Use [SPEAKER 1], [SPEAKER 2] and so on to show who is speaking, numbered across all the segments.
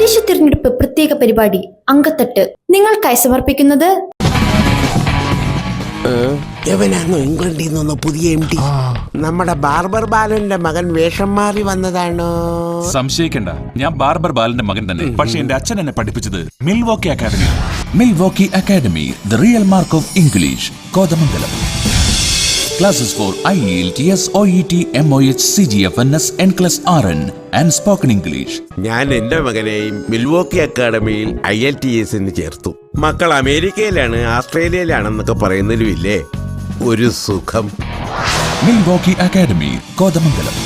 [SPEAKER 1] തദ്ദേശ തിരഞ്ഞെടുപ്പ് പ്രത്യേക പരിപാടി അങ്കത്തട്ട് നിങ്ങൾക്കായി സമർപ്പിക്കുന്നത്?
[SPEAKER 2] എവനാണോ ഇംഗ്ലണ്ടിൽ നിന്നൊന്ന് പുതിയ എം ടി നമ്മുടെ ബാർബർ ബാലന്റെ മകൻ വേഷം മാറി വന്നതാണോ?
[SPEAKER 3] സംശയിക്കണ്ട. ഞാൻ ബാർബർ ബാലന്റെ മകൻ തന്നെ. പക്ഷെ എന്റെ അച്ഛൻ എന്നെ പഠിപ്പിച്ചത് Milwaukee academy. Milwaukee academy the real mark of English Kothamangalam. Classes for IELTS, OET, MOH, CGFNS, class R N and spoken English
[SPEAKER 2] ഞാൻ എന്റെ മകനെയും മിൽവോക്കി അക്കാഡമിയിൽ ഐ എൽ ടി എസിന് ചേർത്തു. മക്കൾ അമേരിക്കയിലാണ് ആസ്ട്രേലിയയിലാണെന്നൊക്കെ പറയുന്നതിലുമില്ലേ? ഒരു സുഖം.
[SPEAKER 3] Milwaukee Academy Kothamangalam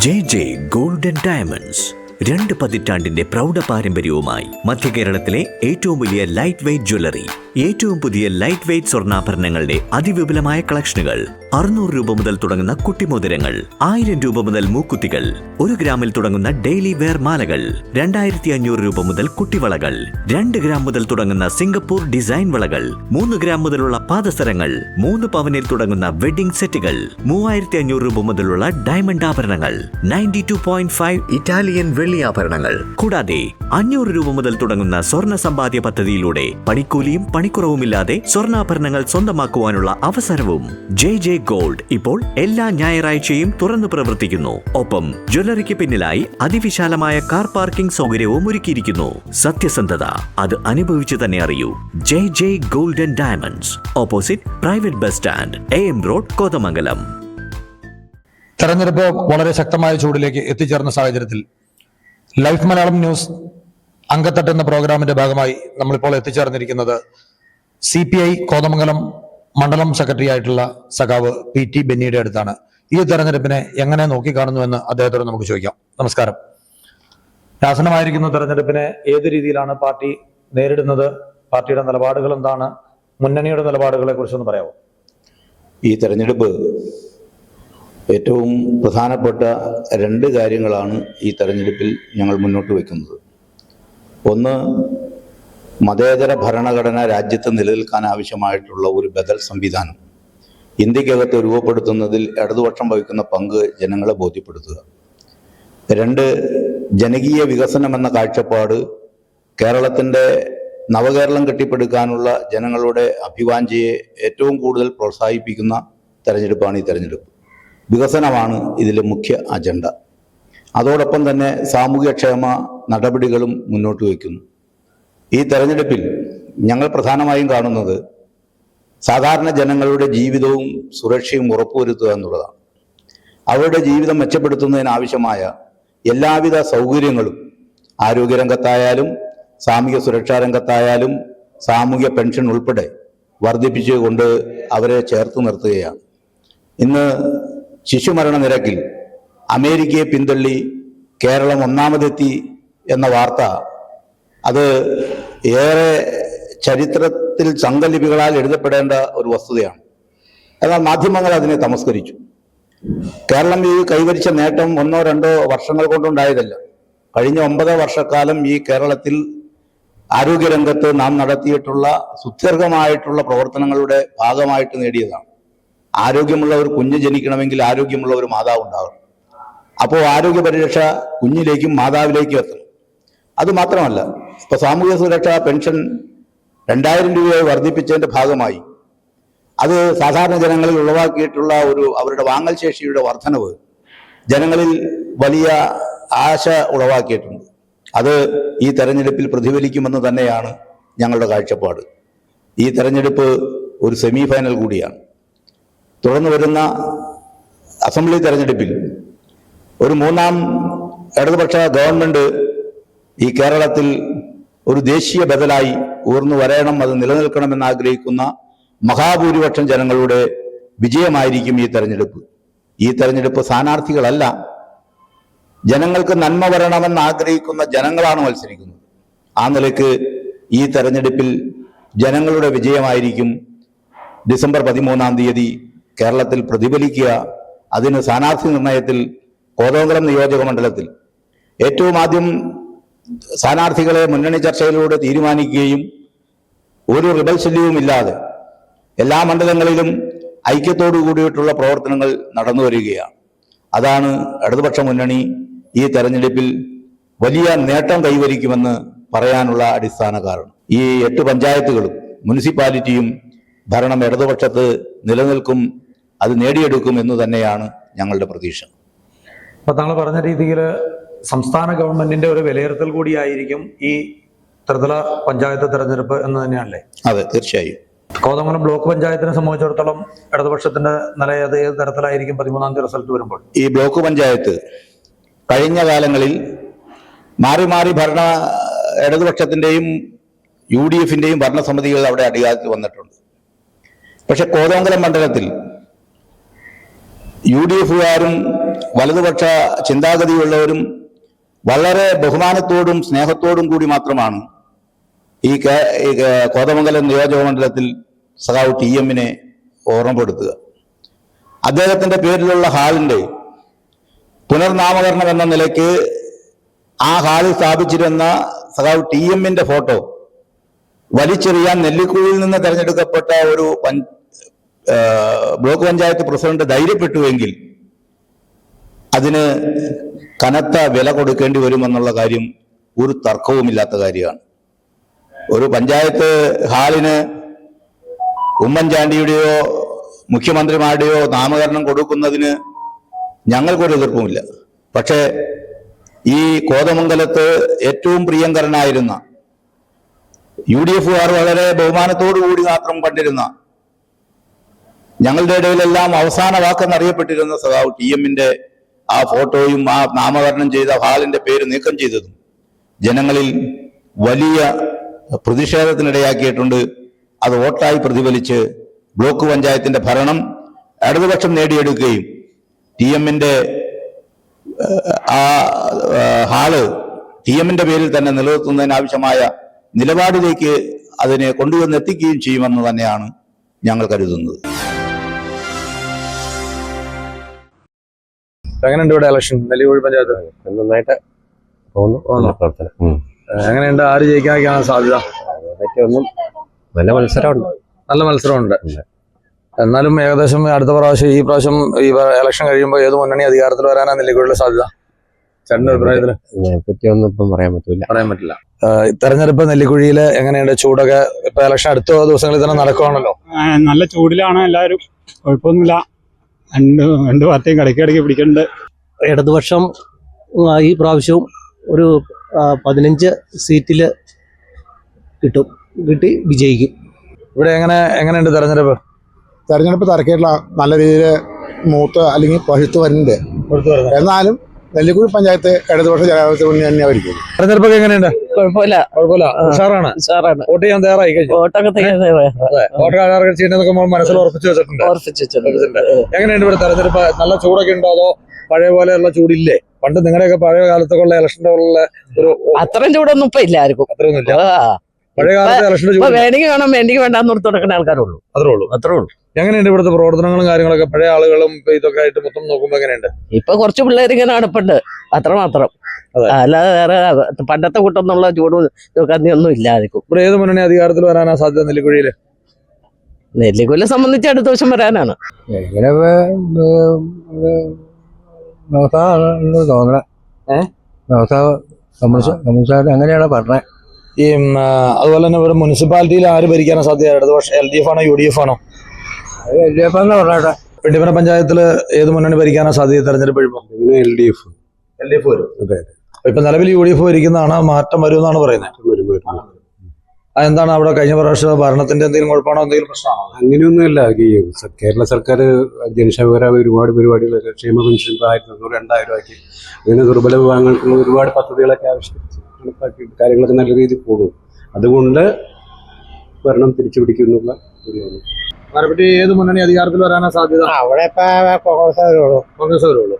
[SPEAKER 4] J J golden diamonds രണ്ട് പതിറ്റാണ്ടിന്റെ പ്രൗഢ പാരമ്പര്യവുമായി മധ്യ കേരളത്തിലെ ഏറ്റവും വലിയ ലൈറ്റ് വെയ്റ്റ് ജ്വല്ലറി ഏറ്റവും പുതിയ ലൈറ്റ് വെയ്റ്റ് സ്വർണാഭരണങ്ങളുടെ അതിവിപുലമായ കളക്ഷനുകൾ അറുന്നൂറ് രൂപ മുതൽ തുടങ്ങുന്ന കുട്ടിമോതിരങ്ങൾ ആയിരം രൂപ മുതൽ മൂക്കുത്തികൾ ഒരു ഗ്രാമിൽ തുടങ്ങുന്ന ഡെയിലി വെയർ മാലകൾ രണ്ടായിരത്തി അഞ്ഞൂറ് രൂപ മുതൽ കുട്ടിവളകൾ രണ്ട് ഗ്രാം മുതൽ തുടങ്ങുന്ന സിംഗപ്പൂർ ഡിസൈൻ വളകൾ മൂന്ന് ഗ്രാം മുതലുള്ള പാദസരങ്ങൾ മൂന്ന് പവനിൽ തുടങ്ങുന്ന വെഡിംഗ് സെറ്റുകൾ മൂവായിരത്തി അഞ്ഞൂറ് രൂപ മുതലുള്ള ഡയമണ്ട് ആഭരണങ്ങൾ ninety two point five Italian വെള്ളി ആഭരണങ്ങൾ. കൂടാതെ അഞ്ഞൂറ് രൂപ മുതൽ തുടങ്ങുന്ന സ്വർണ സമ്പാദ്യ പദ്ധതിയിലൂടെ പണിക്കൂലിയും പണിക്കുറവുമില്ലാതെ സ്വർണാഭരണങ്ങൾ സ്വന്തമാക്കുവാനുള്ള അവസരവും ജെ ജെ ഗോൾഡ് ഇപ്പോൾ എല്ലാ ഞായറാഴ്ചയും തുറന്നു പ്രവർത്തിക്കുന്നു. ഒപ്പം ജ്വല്ലറിക്ക് പിന്നിലായി അതിവിശാലമായ കാർ പാർക്കിംഗ് സൗകര്യവും ഒരുക്കിയിരിക്കുന്നു. സത്യസന്ധത അത് അനുഭവിച്ചു തന്നെ അറിയൂ. Jai Jai golden diamonds. Opposite private bus stand A M road Kothamangalam.
[SPEAKER 5] തെരഞ്ഞെടുപ്പ് വളരെ ശക്തമായ ചൂടിലേക്ക് എത്തിച്ചേർന്ന സാഹചര്യത്തിൽ ലൈഫ് മലയാളം ന്യൂസ് അങ്കത്തട്ട് എന്ന പ്രോഗ്രാമിന്റെ ഭാഗമായി നമ്മളിപ്പോൾ എത്തിച്ചേർന്നിരിക്കുന്നത് സി പി ഐ കോതമംഗലം മണ്ഡലം സെക്രട്ടറി ആയിട്ടുള്ള സഖാവ് പി ടി ബെന്നിയുടെ അടുത്താണ്. ഈ തെരഞ്ഞെടുപ്പിനെ എങ്ങനെ നോക്കിക്കാണുന്നുവെന്ന് അദ്ദേഹത്തോട് നമുക്ക് ചോദിക്കാം. നമസ്കാരം. ശാസനമായിരിക്കുന്ന തെരഞ്ഞെടുപ്പിനെ ഏത് രീതിയിലാണ് പാർട്ടി നേരിടുന്നത്? പാർട്ടിയുടെ നിലപാടുകൾ എന്താണ്? മുന്നണിയുടെ നിലപാടുകളെ കുറിച്ചൊന്ന് പറയാമോ?
[SPEAKER 6] ഈ തെരഞ്ഞെടുപ്പ് ഏറ്റവും പ്രധാനപ്പെട്ട രണ്ട് കാര്യങ്ങളാണ് ഈ തെരഞ്ഞെടുപ്പിൽ ഞങ്ങൾ മുന്നോട്ട് വയ്ക്കുന്നത്. ഒന്ന് മതേതര ഭരണഘടന രാജ്യത്ത് നിലനിൽക്കാൻ ആവശ്യമായിട്ടുള്ള ഒരു ബദൽ സംവിധാനം. ഇന്ത്യക്കകത്ത് രൂപപ്പെടുത്തുന്നതിൽ ഇടതുപക്ഷം വഹിക്കുന്ന പങ്ക് ജനങ്ങളെ ബോധ്യപ്പെടുത്തുക. രണ്ട് ജനകീയ വികസനം എന്ന കാഴ്ചപ്പാട് കേരളത്തിന്റെ നവകേരളം കെട്ടിപ്പടുക്കാനുള്ള ജനങ്ങളുടെ അഭിവാഞ്ചയെ ഏറ്റവും കൂടുതൽ പ്രോത്സാഹിപ്പിക്കുന്ന തെരഞ്ഞെടുപ്പാണ് ഈ തെരഞ്ഞെടുപ്പ്. വികസനമാണ് ഇതിലെ മുഖ്യ അജണ്ട. അതോടൊപ്പം തന്നെ സാമൂഹ്യക്ഷേമ നടപടികളും മുന്നോട്ട് വയ്ക്കുന്നു. ഈ തെരഞ്ഞെടുപ്പിൽ ഞങ്ങൾ പ്രധാനമായും കാണുന്നത് സാധാരണ ജനങ്ങളുടെ ജീവിതവും സുരക്ഷയും ഉറപ്പുവരുത്തുക എന്നുള്ളതാണ്. അവരുടെ ജീവിതം മെച്ചപ്പെടുത്തുന്നതിനാവശ്യമായ എല്ലാവിധ സൗകര്യങ്ങളും ആരോഗ്യരംഗത്തായാലും സാമൂഹ്യ സുരക്ഷാ രംഗത്തായാലും സാമൂഹ്യ പെൻഷൻ ഉൾപ്പെടെ വർദ്ധിപ്പിച്ചുകൊണ്ട് അവരെ ചേർത്ത് നിർത്തുകയാണ്. ഇന്ന് ശിശുമരണ നിരക്കിൽ അമേരിക്കയെ പിന്തള്ളി കേരളം ഒന്നാമതെത്തി എന്ന വാർത്ത അത് ഏറെ ചരിത്രത്തിൽ സംഘലിപികളാൽ എഴുതപ്പെടേണ്ട ഒരു വസ്തുതയാണ്. എന്നാൽ മാധ്യമങ്ങൾ അതിനെ തമസ്കരിച്ചു. കേരളം ഈ കൈവരിച്ച നേട്ടം ഒന്നോ രണ്ടോ വർഷങ്ങൾ കൊണ്ടുണ്ടായതല്ല. കഴിഞ്ഞ ഒമ്പത് വർഷക്കാലം ഈ കേരളത്തിൽ ആരോഗ്യരംഗത്ത് നാം നടത്തിയിട്ടുള്ള സുദീർഘമായിട്ടുള്ള പ്രവർത്തനങ്ങളുടെ ഭാഗമായിട്ട് നേടിയതാണ്. ആരോഗ്യമുള്ള ഒരു കുഞ്ഞ് ജനിക്കണമെങ്കിൽ ആരോഗ്യമുള്ള ഒരു മാതാവ് ഉണ്ടാകണം. അപ്പോൾ ആരോഗ്യ പരിരക്ഷ കുഞ്ഞിലേക്കും മാതാവിലേക്കും എത്തണം. അത് മാത്രമല്ല ഇപ്പൊ സാമൂഹ്യ സുരക്ഷാ പെൻഷൻ രണ്ടായിരം രൂപയായി വർദ്ധിപ്പിച്ചതിന്റെ ഭാഗമായി. അത് സാധാരണ ജനങ്ങളിൽ ഉളവാക്കിയിട്ടുള്ള ഒരു അവരുടെ വാങ്ങൽ ശേഷിയുടെ വർധനവ് ജനങ്ങളിൽ വലിയ ആശ ഉളവാക്കിയിട്ടുണ്ട്. അത് ഈ തെരഞ്ഞെടുപ്പിൽ പ്രതിഫലിക്കുമെന്ന് തന്നെയാണ് ഞങ്ങളുടെ കാഴ്ചപ്പാട്. ഈ തെരഞ്ഞെടുപ്പ് ഒരു സെമി ഫൈനൽ കൂടിയാണ്. തുടർന്ന് വരുന്ന അസംബ്ലി തെരഞ്ഞെടുപ്പിൽ ഒരു മൂന്നാം ഇടതുപക്ഷ ഗവൺമെന്റ് ഈ കേരളത്തിൽ ഒരു ദേശീയ ബദലായി ഊർന്നു വരയണം അത് നിലനിൽക്കണമെന്ന് ആഗ്രഹിക്കുന്ന മഹാഭൂരിപക്ഷം ജനങ്ങളുടെ വിജയമായിരിക്കും ഈ തെരഞ്ഞെടുപ്പ്. ഈ തെരഞ്ഞെടുപ്പ് സ്ഥാനാർത്ഥികളല്ല ജനങ്ങൾക്ക് നന്മ വരണമെന്ന് ആഗ്രഹിക്കുന്ന ജനങ്ങളാണ് മത്സരിക്കുന്നത്. ആ നിലയ്ക്ക് ഈ തെരഞ്ഞെടുപ്പിൽ ജനങ്ങളുടെ വിജയമായിരിക്കും ഡിസംബർ പതിമൂന്നാം തീയതി കേരളത്തിൽ പ്രതിഫലിക്കുക. അതിന് സ്ഥാനാർത്ഥി നിർണയത്തിൽ കോതമംഗലം നിയോജക മണ്ഡലത്തിൽ ഏറ്റവും ആദ്യം സ്ഥാനാർത്ഥികളെ മുന്നണി ചർച്ചയിലൂടെ തീരുമാനിക്കുകയും ഒരു റിബൽ ശല്യവും ഇല്ലാതെ എല്ലാ മണ്ഡലങ്ങളിലും ഐക്യത്തോടു കൂടിയിട്ടുള്ള പ്രവർത്തനങ്ങൾ നടന്നു വരികയാണ്. അതാണ് ഇടതുപക്ഷ മുന്നണി ഈ തെരഞ്ഞെടുപ്പിൽ വലിയ നേട്ടം കൈവരിക്കുമെന്ന് പറയാനുള്ള അടിസ്ഥാന കാരണം. ഈ എട്ട് പഞ്ചായത്തുകളും മുനിസിപ്പാലിറ്റിയും ഭരണം ഇടതുപക്ഷത്ത് നിലനിൽക്കും അത് നേടിയെടുക്കും എന്ന് തന്നെയാണ് ഞങ്ങളുടെ പ്രതീക്ഷ.
[SPEAKER 5] അപ്പൊ താങ്കൾ പറഞ്ഞ രീതിയിൽ സംസ്ഥാന ഗവൺമെന്റിന്റെ ഒരു വിലയിരുത്തൽ കൂടിയായിരിക്കും ഈ ത്രിതല പഞ്ചായത്ത് തെരഞ്ഞെടുപ്പ് എന്ന് തന്നെയാണല്ലേ?
[SPEAKER 6] അതെ തീർച്ചയായും.
[SPEAKER 5] കോതമംഗലം ബ്ലോക്ക് പഞ്ചായത്തിനെ സംബന്ധിച്ചിടത്തോളം ഇടതുപക്ഷത്തിന്റെ നില ഏത് ഏത് തരത്തിലായിരിക്കും പതിമൂന്നാം തീയതി റിസൾട്ട് വരുമ്പോൾ?
[SPEAKER 6] ഈ ബ്ലോക്ക് പഞ്ചായത്ത് കഴിഞ്ഞ കാലങ്ങളിൽ മാറി മാറി ഭരണ ഇടതുപക്ഷത്തിന്റെയും യു ഡി എഫിന്റെയും ഭരണസമിതികൾ അവിടെ അടിയാത്തി വന്നിട്ടുണ്ട്. പക്ഷെ കോതമംഗലം മണ്ഡലത്തിൽ യു ഡി എഫുകാരും വലതുപക്ഷ ചിന്താഗതിയുള്ളവരും വളരെ ബഹുമാനത്തോടും സ്നേഹത്തോടും കൂടി മാത്രമാണ് ഈ കോതമംഗലം നിയോജക മണ്ഡലത്തിൽ സഖാവ് ടി എമ്മിനെ ഓർമ്മപ്പെടുത്തുക. അദ്ദേഹത്തിന്റെ പേരിലുള്ള ഹാളിന്റെ പുനർനാമകരണം എന്ന നിലയ്ക്ക് ആ ഹാളിൽ സ്ഥാപിച്ചിരുന്ന സഖാവ് ടി എമ്മിന്റെ ഫോട്ടോ വലിച്ചെറിയാൻ നെല്ലിക്കുഴിയിൽ നിന്ന് തെരഞ്ഞെടുക്കപ്പെട്ട ഒരു ബ്ലോക്ക് പഞ്ചായത്ത് പ്രസിഡന്റ് ധൈര്യപ്പെട്ടുവെങ്കിൽ അതിന് കനത്ത വില കൊടുക്കേണ്ടി വരുമെന്നുള്ള കാര്യം ഒരു തർക്കവുമില്ലാത്ത കാര്യമാണ്. ഒരു പഞ്ചായത്ത് ഹാളിന് ഉമ്മൻചാണ്ടിയുടെയോ മുഖ്യമന്ത്രിമാരുടെയോ നാമകരണം കൊടുക്കുന്നതിന് ഞങ്ങൾക്കൊരു എതിർപ്പുമില്ല. പക്ഷേ ഈ കോതമംഗലത്ത് ഏറ്റവും പ്രിയങ്കരനായിരുന്ന യു ഡി എഫുകാർ വളരെ ബഹുമാനത്തോടു കൂടി മാത്രം കണ്ടിരുന്ന ഞങ്ങളുടെ ഇടയിലെല്ലാം അവസാന വാക്കെന്നറിയപ്പെട്ടിരുന്ന സദാവ് ടി എമ്മിന്റെ ആ ഫോട്ടോയും ആ നാമകരണം ചെയ്ത ഹാളിന്റെ പേര് നീക്കം ചെയ്തതും ജനങ്ങളിൽ വലിയ പ്രതിഷേധത്തിനിടയാക്കിയിട്ടുണ്ട്. അത് വോട്ടായി പ്രതിഫലിച്ച് ബ്ലോക്ക് പഞ്ചായത്തിന്റെ ഭരണം ഇടതുപക്ഷം നേടിയെടുക്കുകയും ടി എമ്മിന്റെ ആ ഹാൾ ടി എമ്മിന്റെ പേരിൽ തന്നെ നിലനിർത്തുന്നതിന് ആവശ്യമായ നിലപാടിലേക്ക് അതിനെ കൊണ്ടുവന്നെത്തിക്കുകയും ചെയ്യുമെന്ന് തന്നെയാണ് ഞങ്ങൾ കരുതുന്നത്.
[SPEAKER 5] എങ്ങനെയുണ്ട് ഇവിടെ ഇലക്ഷൻ നെല്ലിക്കുഴി പഞ്ചായത്ത്?
[SPEAKER 7] നന്നായിട്ട് പോകുന്നു.
[SPEAKER 5] പോകുന്നു.
[SPEAKER 7] പ്രവർത്തനം.
[SPEAKER 5] എങ്ങനെയുണ്ട്? ആര് ജയിക്കാനൊക്കെയാണ് സാധ്യത?
[SPEAKER 7] നല്ല മത്സരമുണ്ട്.
[SPEAKER 5] നല്ല മത്സരമുണ്ട്.
[SPEAKER 7] ഉണ്ട്.
[SPEAKER 5] എന്നാലും ഏകദേശം അടുത്ത പ്രാവശ്യം ഈ പ്രാവശ്യം ഈ ഇലക്ഷൻ കഴിയുമ്പോൾ ഏത് മുന്നണി അധികാരത്തിൽ വരാനാണ് നെല്ലിക്കുഴിയുടെ സാധ്യത? ചേട്ടന്റെ അഭിപ്രായത്തിൽ?
[SPEAKER 7] അതിനെപ്പറ്റിയൊന്നും ഇപ്പം പറയാൻ പറ്റില്ല
[SPEAKER 5] പറയാൻ പറ്റില്ല. തെരഞ്ഞെടുപ്പ് നെല്ലിക്കുഴിയിൽ എങ്ങനെയുണ്ട്? ചൂടൊക്കെ ഇപ്പൊ ഇലക്ഷൻ അടുത്ത ദിവസങ്ങളിൽ തന്നെ നടക്കുവാണല്ലോ.
[SPEAKER 8] നല്ല ചൂടിലാണ് എല്ലാവരും. കുഴപ്പമൊന്നുമില്ല. രണ്ട് രണ്ട് പാർട്ടിയും കിടക്കിടയ്ക്ക് പിടിക്കേണ്ട
[SPEAKER 9] ഇടതുപക്ഷം ഈ പ്രാവശ്യവും ഒരു പതിനഞ്ച് സീറ്റിൽ കിട്ടും. കിട്ടി വിജയിക്കും.
[SPEAKER 5] ഇവിടെ എങ്ങനെ എങ്ങനെയുണ്ട് തെരഞ്ഞെടുപ്പ്?
[SPEAKER 10] തെരഞ്ഞെടുപ്പ് തിരക്കിയിട്ടുള്ള നല്ല രീതിയിൽ മൂത്ത് അല്ലെങ്കിൽ പഴുത്ത് വരുന്നുണ്ട്. എന്നാലും നെല്ലിക്കുഴി പഞ്ചായത്ത് ഇടതുപക്ഷ ജനാധിപത്യ മുന്നണി തന്നെയായിരിക്കും
[SPEAKER 5] തെരഞ്ഞെടുപ്പൊക്കെ എങ്ങനെയുണ്ട്?
[SPEAKER 9] കുഴപ്പമില്ല.
[SPEAKER 5] കുഴപ്പമില്ല. ഉഷാറാണ്.
[SPEAKER 9] സാറാണ്
[SPEAKER 5] വോട്ട് ചെയ്യാൻ തയ്യാറായി കഴിഞ്ഞു?
[SPEAKER 9] വോട്ടൊക്കെ
[SPEAKER 5] വോട്ടർ ആധാർ ചെയ്യണമെന്നൊക്കെ നമ്മൾ മനസ്സിൽ ഉറപ്പിച്ചു വെച്ചിട്ടുണ്ട്.
[SPEAKER 9] ഓർപ്പിച്ചിട്ടുണ്ട്
[SPEAKER 5] എങ്ങനെയുണ്ട് ഇവിടെ തെരഞ്ഞെടുപ്പ്? നല്ല ചൂടൊക്കെ ഉണ്ടോ അതോ പഴയ പോലെയുള്ള ചൂടില്ലേ? പണ്ട് നിങ്ങളുടെയൊക്കെ പഴയ കാലത്തൊക്കെ ഉള്ള ഇലക്ഷന്റെ ഉള്ള ഒരു
[SPEAKER 9] അത്രയും ചൂടൊന്നും ഇപ്പൊ ഇല്ല ആർക്കും.
[SPEAKER 5] അത്രയൊന്നും
[SPEAKER 9] ഇല്ല.
[SPEAKER 5] പഴയ കാലത്തെ ഇലക്ഷന്റെ ചൂട്
[SPEAKER 9] വേണമെങ്കിൽ വേണം വേണ്ടെങ്കിൽ വേണ്ടാന്ന് ഓർത്ത് നടക്കുന്ന ആൾക്കാരുള്ളൂ
[SPEAKER 5] അത്രേ ഉള്ളൂ.
[SPEAKER 9] അത്രേ ഉള്ളൂ.
[SPEAKER 5] എങ്ങനെയുണ്ട് ഇവിടുത്തെ പ്രവർത്തനങ്ങളും കാര്യങ്ങളൊക്കെ? പഴയ ആളുകളും ഇതൊക്കെ ആയിട്ട് മൊത്തം നോക്കുമ്പോ എങ്ങനെയുണ്ട്?
[SPEAKER 9] ഇപ്പൊ കുറച്ച് പിള്ളേർ ഇങ്ങനെ നടപ്പുണ്ട്. അത്ര മാത്രം അല്ലാതെ വേറെ പണ്ടത്തെ കൂട്ടൊന്നുള്ള ചൂടും ഇതൊക്കെ ഒന്നും ഇല്ലായിരിക്കും.
[SPEAKER 5] ഇവിടെ ഏത് മുന്നണി അധികാരത്തിൽ വരാനാ സാധ്യത നെല്ലിക്കുഴിയിൽ?
[SPEAKER 9] നെല്ലിക്കുഴിയെ സംബന്ധിച്ച് അടുത്ത വർഷം വരാനാണ്.
[SPEAKER 7] തോന്നണേ. അങ്ങനെയാണ് പറഞ്ഞത്
[SPEAKER 5] ഈ അതുപോലെ തന്നെ ഇവിടെ മുനിസിപ്പാലിറ്റിയിൽ ആര് ഭരിക്കാനാ സാധ്യത? ഇടതുപക്ഷം എൽ ഡി എഫ് ആണോ യു ഡി എഫ് ആണോ?
[SPEAKER 7] എൽ ഡി എഫ് എന്ന് പറഞ്ഞാട്ടെ
[SPEAKER 5] വെട്ടിപ്പന പഞ്ചായത്തിൽ ഏത് മുന്നണി ഭരിക്കാനാ സാധ്യത തെരഞ്ഞെടുപ്പ് കഴിയുമ്പോൾ
[SPEAKER 7] L D F
[SPEAKER 5] L D F വരും
[SPEAKER 7] അതെ.
[SPEAKER 5] ഇപ്പൊ നിലവിൽ യു ഡി എഫ് ഭരിക്കുന്നതാണ് മാറ്റം വരുമെന്നാണ് പറയുന്നത്. എന്താണ് അവിടെ കഴിഞ്ഞ പ്രാവശ്യം ഭരണത്തിന്റെ എന്തെങ്കിലും കുഴപ്പമാണോ എന്തെങ്കിലും പ്രശ്നമാണോ?
[SPEAKER 7] അങ്ങനെയൊന്നുമില്ല. ഈ കേരള സർക്കാർ ജനക്ഷേമകരമായ ഒരുപാട് പരിപാടികളൊക്കെ ക്ഷേമ പെൻഷൻ ആയിരത്തി തൊണ്ണൂറ് രണ്ടായിരം ആക്കി. അങ്ങനെ ദുർബല വിഭാഗങ്ങൾക്ക് ഒരുപാട് പദ്ധതികളൊക്കെ ആവിഷ്കരിച്ച് നടപ്പാക്കി കാര്യങ്ങളൊക്കെ നല്ല രീതിയിൽ പോകും. അതുകൊണ്ട് ഭരണം തിരിച്ചു പിടിക്കുന്നുള്ള ഒരു
[SPEAKER 5] അതിനെപ്പറ്റി ഏത് മുന്നണി അധികാരത്തിൽ വരാനാ സാധ്യത?
[SPEAKER 10] അവിടെ ഇപ്പൊ കോൺഗ്രസ് വരുള്ളൂ
[SPEAKER 5] കോൺഗ്രസ് വരുള്ളൂ